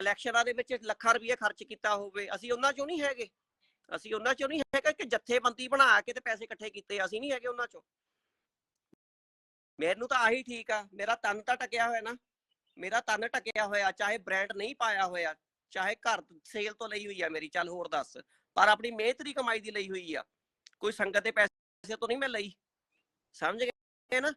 ਇਲੈਕਸ਼ਨਾਂ ਦੇ ਵਿੱਚ ਲੱਖਾਂ ਰੁਪਏ ਖਰਚ ਕੀਤਾ ਹੋਵੇ, ਅਸੀਂ ਉਹਨਾਂ ਚੋਂ ਨਹੀਂ ਹੈਗੇ। ਅਸੀਂ ਉਹਨਾਂ ਚੋਂ ਨਹੀਂ ਹੈਗਾ ਕਿ ਜਥੇਬੰਦੀ ਬਣਾ ਕੇ ਤੇ ਪੈਸੇ ਇਕੱਠੇ ਕੀਤੇ, ਅਸੀਂ ਨਹੀਂ ਹੈਗੇ ਉਹਨਾਂ ਚੋਂ। ਮੈਨੂੰ ਤਾਂ ਆਹੀ ਠੀਕ ਆ, ਮੇਰਾ ਤਨ ਤਾਂ ਟਕਿਆ ਹੋਇਆ ਨਾ। ਮੇਰਾ ਤਨ ਟਕਿਆ ਹੋਇਆ, ਚਾਹੇ ਬ੍ਰਾਂਡ ਨਹੀਂ ਪਾਇਆ ਹੋਇਆ, ਚਾਹੇ ਘਰ ਸੇਲ ਤੋਂ ਲਈ ਹੋਈ ਆ ਮੇਰੀ, ਚੱਲ ਹੋਰ ਦੱਸ। ਪਰ ਆਪਣੀ ਮਿਹਨਤ ਦੀ ਕਮਾਈ ਦੀ ਲਈ ਹੋਈ ਆ। ਕੋਈ ਸੰਗਤ ਦੇ ਪੈਸੇ ਤੋਂ ਨਹੀਂ ਮੈਂ ਲਈ। ਸਮਝ ਗਏ ਨਾ?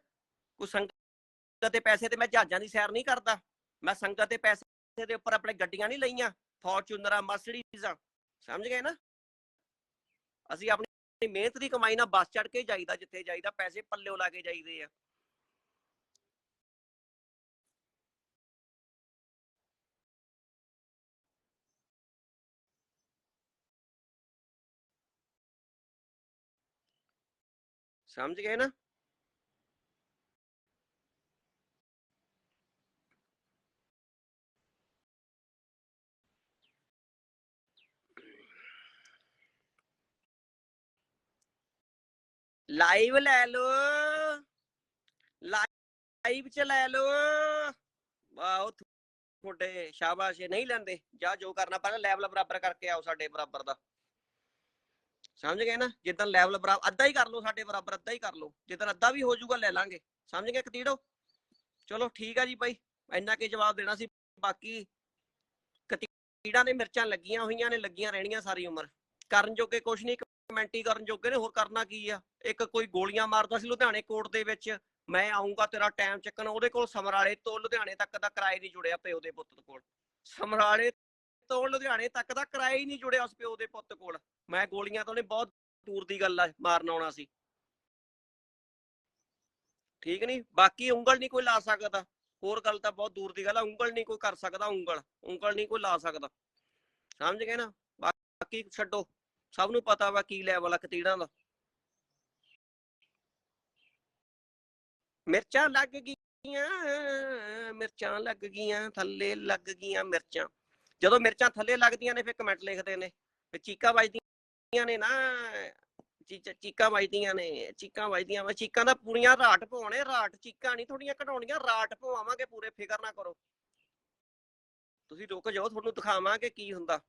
ਕੋਈ ਸੰਗਤ ਦੇ ਪੈਸੇ ਤੇ ਮੈਂ ਜਹਾਜ਼ਾਂ ਦੀ ਸੈਰ ਨਹੀਂ ਕਰਦਾ। ਮੈਂ ਸੰਗਤ ਦੇ ਪੈਸੇ ਦੇ ਉੱਪਰ ਆਪਣੇ ਗੱਡੀਆਂ ਨਹੀਂ ਲਈਆਂ, ਫੋਰਚੂਨਰਾਂ, ਮਰਸੀਡੀਜ਼ਾਂ, ਸਮਝ ਗਏ ਨਾ? ਅਸੀਂ ਆਪਣੀ ਮਿਹਨਤ ਦੀ ਕਮਾਈ ਨਾਲ ਬੱਸ ਚੜ ਕੇ ਜਾਈਦਾ, ਜਿੱਥੇ ਜਾਈਦਾ, ਪੈਸੇ ਪੱਲਿਓ ਲਾ ਕੇ ਜਾਈਦੇ ਆ। ਸਮਝ ਗਏ ਨਾ? ਲਾਈਵ ਲੈ ਲੋ ਲਾਈਵ ਚ ਲੈ ਲੋ ਵਾਓ ਤੁਹਾਡੇ ਸ਼ਾਬਾਸ਼, ਇਹ ਨਹੀਂ ਲੈਂਦੇ। ਜਾ ਜੋ ਕਰਨਾ, ਪਹਿਲਾਂ ਲੈਵਲ ਬਰਾਬਰ ਕਰਕੇ ਆਓ ਸਾਡੇ ਬਰਾਬਰ ਦਾ। ਸਮਝ ਗਏ ਨਾ? ਜਿੱਦਾਂ ਲੈਵਲ ਬਰਾਬਰ ਅੱਧਾ ਹੀ ਕਰ ਲਓ ਸਾਡੇ ਬਰਾਬਰ, ਅੱਧਾ ਹੀ ਕਰ ਲਓ। ਜਿੱਦਾਂ ਅੱਧਾ ਵੀ ਹੋ ਜਾਊਗਾ, ਲੈ ਲਾਂਗੇ। ਸਮਝ ਗਏ ਕਤੀੜੋ? ਚਲੋ ਠੀਕ ਆ ਜੀ ਬਾਈ। ਇੰਨਾ ਕੇ ਜਵਾਬ ਦੇਣਾ ਸੀ? ਬਾਕੀ ਕਤੀੜਾਂ ਨੇ ਮਿਰਚਾਂ ਲੱਗੀਆਂ ਹੋਈਆਂ ਨੇ, ਲੱਗੀਆਂ ਰਹਿਣੀਆਂ ਸਾਰੀ ਉਮਰ। ਕਰਨ ਜੋਗੇ ਕੁਛ ਨਹੀਂ ਕਮੈਂਟੀ ਕਰਨ ਜੋਗੇ ਨੇ, ਹੋਰ ਕਰਨਾ ਕੀ ਆ? ਇੱਕ ਕੋਈ ਗੋਲੀਆਂ ਮਾਰਦਾ ਸੀ ਲੁਧਿਆਣੇ ਕੋਰਟ ਦੇ ਵਿੱਚ, ਮੈਂ ਆਉਂਗਾ ਤੇਰਾ ਟਾਈਮ ਚੱਕਣ, ਉਹਦੇ ਕੋਲ ਸਮਰਾਲੇ ਤੋਂ ਲੁਧਿਆਣੇ ਤੱਕ ਦਾ ਕਿਰਾਏ ਨਹੀਂ ਜੁੜਿਆ ਪਿਓ ਦੇ ਪੁੱਤ ਕੋਲ। ਸਮਰਾਲੇ ਤੋਂ ਲੁਧਿਆਣੇ ਤੱਕ ਦਾ ਕਿਰਾਇਆ ਹੀ ਨਹੀਂ ਜੁੜਿਆ ਉਸ ਪਿਓ ਦੇ ਪੁੱਤ ਕੋਲ। ਮੈਂ ਗੋਲੀਆਂ ਤੋਂ ਨੇ ਬਹੁਤ ਦੂਰ ਦੀ ਗੱਲ ਆ, ਮਾਰਨ ਆਉਣਾ ਸੀ। ਠੀਕ ਨਹੀਂ ਬਾਕੀ ਉਂਗਲ ਨਹੀਂ ਕੋਈ ਲਾ ਸਕਦਾ। ਹੋਰ ਗੱਲ ਤਾਂ ਬਹੁਤ ਦੂਰ ਦੀ ਗੱਲ ਆ, ਉਂਗਲ ਨਹੀਂ ਕੋਈ ਕਰ ਸਕਦਾ, ਉਂਗਲ। ਉਂਗਲ ਨਹੀਂ ਕੋਈ ਲਾ ਸਕਦਾ। ਸਮਝ ਗਏ ਨਾ? ਬਾਕੀ ਛੱਡੋ। ਸਭ ਨੂੰ ਪਤਾ ਵਾ ਕੀ ਲੈਵਲ ਆ ਕਤੀੜਾਂ ਦਾ। ਮਿਰਚਾਂ ਲੱਗ ਗਈਆਂ, ਮਿਰਚਾਂ ਲੱਗ ਗਈਆਂ, ਥੱਲੇ ਲੱਗ ਗਈਆਂ ਮਿਰਚਾਂ। ਜਦੋਂ ਮਿਰਚਾਂ ਥੱਲੇ ਲੱਗਦੀਆਂ ਨੇ, ਫਿਰ ਕਮੈਂਟ ਲਿਖਦੇ ਨੇ ਤੇ ਚੀਕਾਂ ਵੱਜਦੀਆਂ ਨੇ ਨਾ। ਚੀ- ਚੀਕਾਂ ਵੱਜਦੀਆਂ ਨੇ, ਚੀਕਾਂ ਵੱਜਦੀਆਂ ਵਾ। ਚੀਕਾਂ ਦਾ ਪੂਰੀਆਂ ਰਾਟ ਪਵਾਉਣੇ ਰਾਟ ਚੀਕਾਂ ਨਹੀਂ ਥੋੜੀਆਂ ਘਟਾਉਣੀਆਂ, ਰਾਟ ਪਵਾਵਾਂਗੇ ਪੂਰੇ, ਫਿਕਰ ਨਾ ਕਰੋ। ਤੁਸੀਂ ਰੁਕ ਜਾਓ, ਤੁਹਾਨੂੰ ਦਿਖਾਵਾਂਗੇ ਕੀ ਹੁੰਦਾ।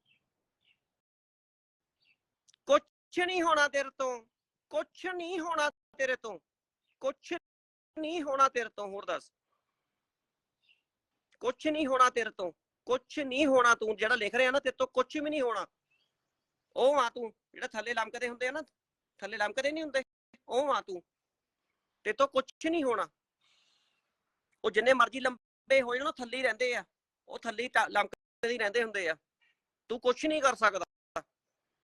ਕੁਛ ਨਹੀਂ ਹੋਣਾ ਤੇਰੇ ਤੋਂ, ਕੁਛ ਨਹੀਂ ਹੋਣਾ ਤੇਰੇ ਤੋਂ, ਕੁਛ ਨਹੀਂ ਹੋਣਾ ਤੇਰੇ ਤੋਂ, ਹੋਰ ਦੱਸ। ਕੁਛ ਨਹੀਂ ਹੋਣਾ ਤੇਰੇ ਤੋਂ, ਕੁਛ ਨਹੀਂ ਹੋਣਾ ਤੂੰ, ਜਿਹੜਾ ਲਿਖ ਰਿਹਾ ਨਾ ਤੇਰੇ ਤੋਂ ਕੁਛ ਵੀ ਨਹੀਂ ਹੋਣਾ। ਉਹ ਆ ਤੂੰ, ਜਿਹੜਾ ਥੱਲੇ ਲਮਕਦੇ ਹੁੰਦੇ ਆ ਨਾ, ਥੱਲੇ ਲਮਕਦੇ ਨਹੀਂ ਹੁੰਦੇ, ਉਹ ਆ ਤੂੰ। ਤੇ ਤੋਂ ਕੁਛ ਨਹੀਂ ਹੋਣਾ। ਉਹ ਜਿੰਨੇ ਮਰਜ਼ੀ ਲੰਬੇ ਹੋ ਜਾਣ ਉਹ ਥੱਲੇ ਹੀ ਰਹਿੰਦੇ ਆ। ਉਹ ਥੱਲੇ ਹੀ ਟ- ਹੀ ਰਹਿੰਦੇ ਹੁੰਦੇ ਆ। ਤੂੰ ਕੁਝ ਨਹੀਂ ਕਰ ਸਕਦਾ।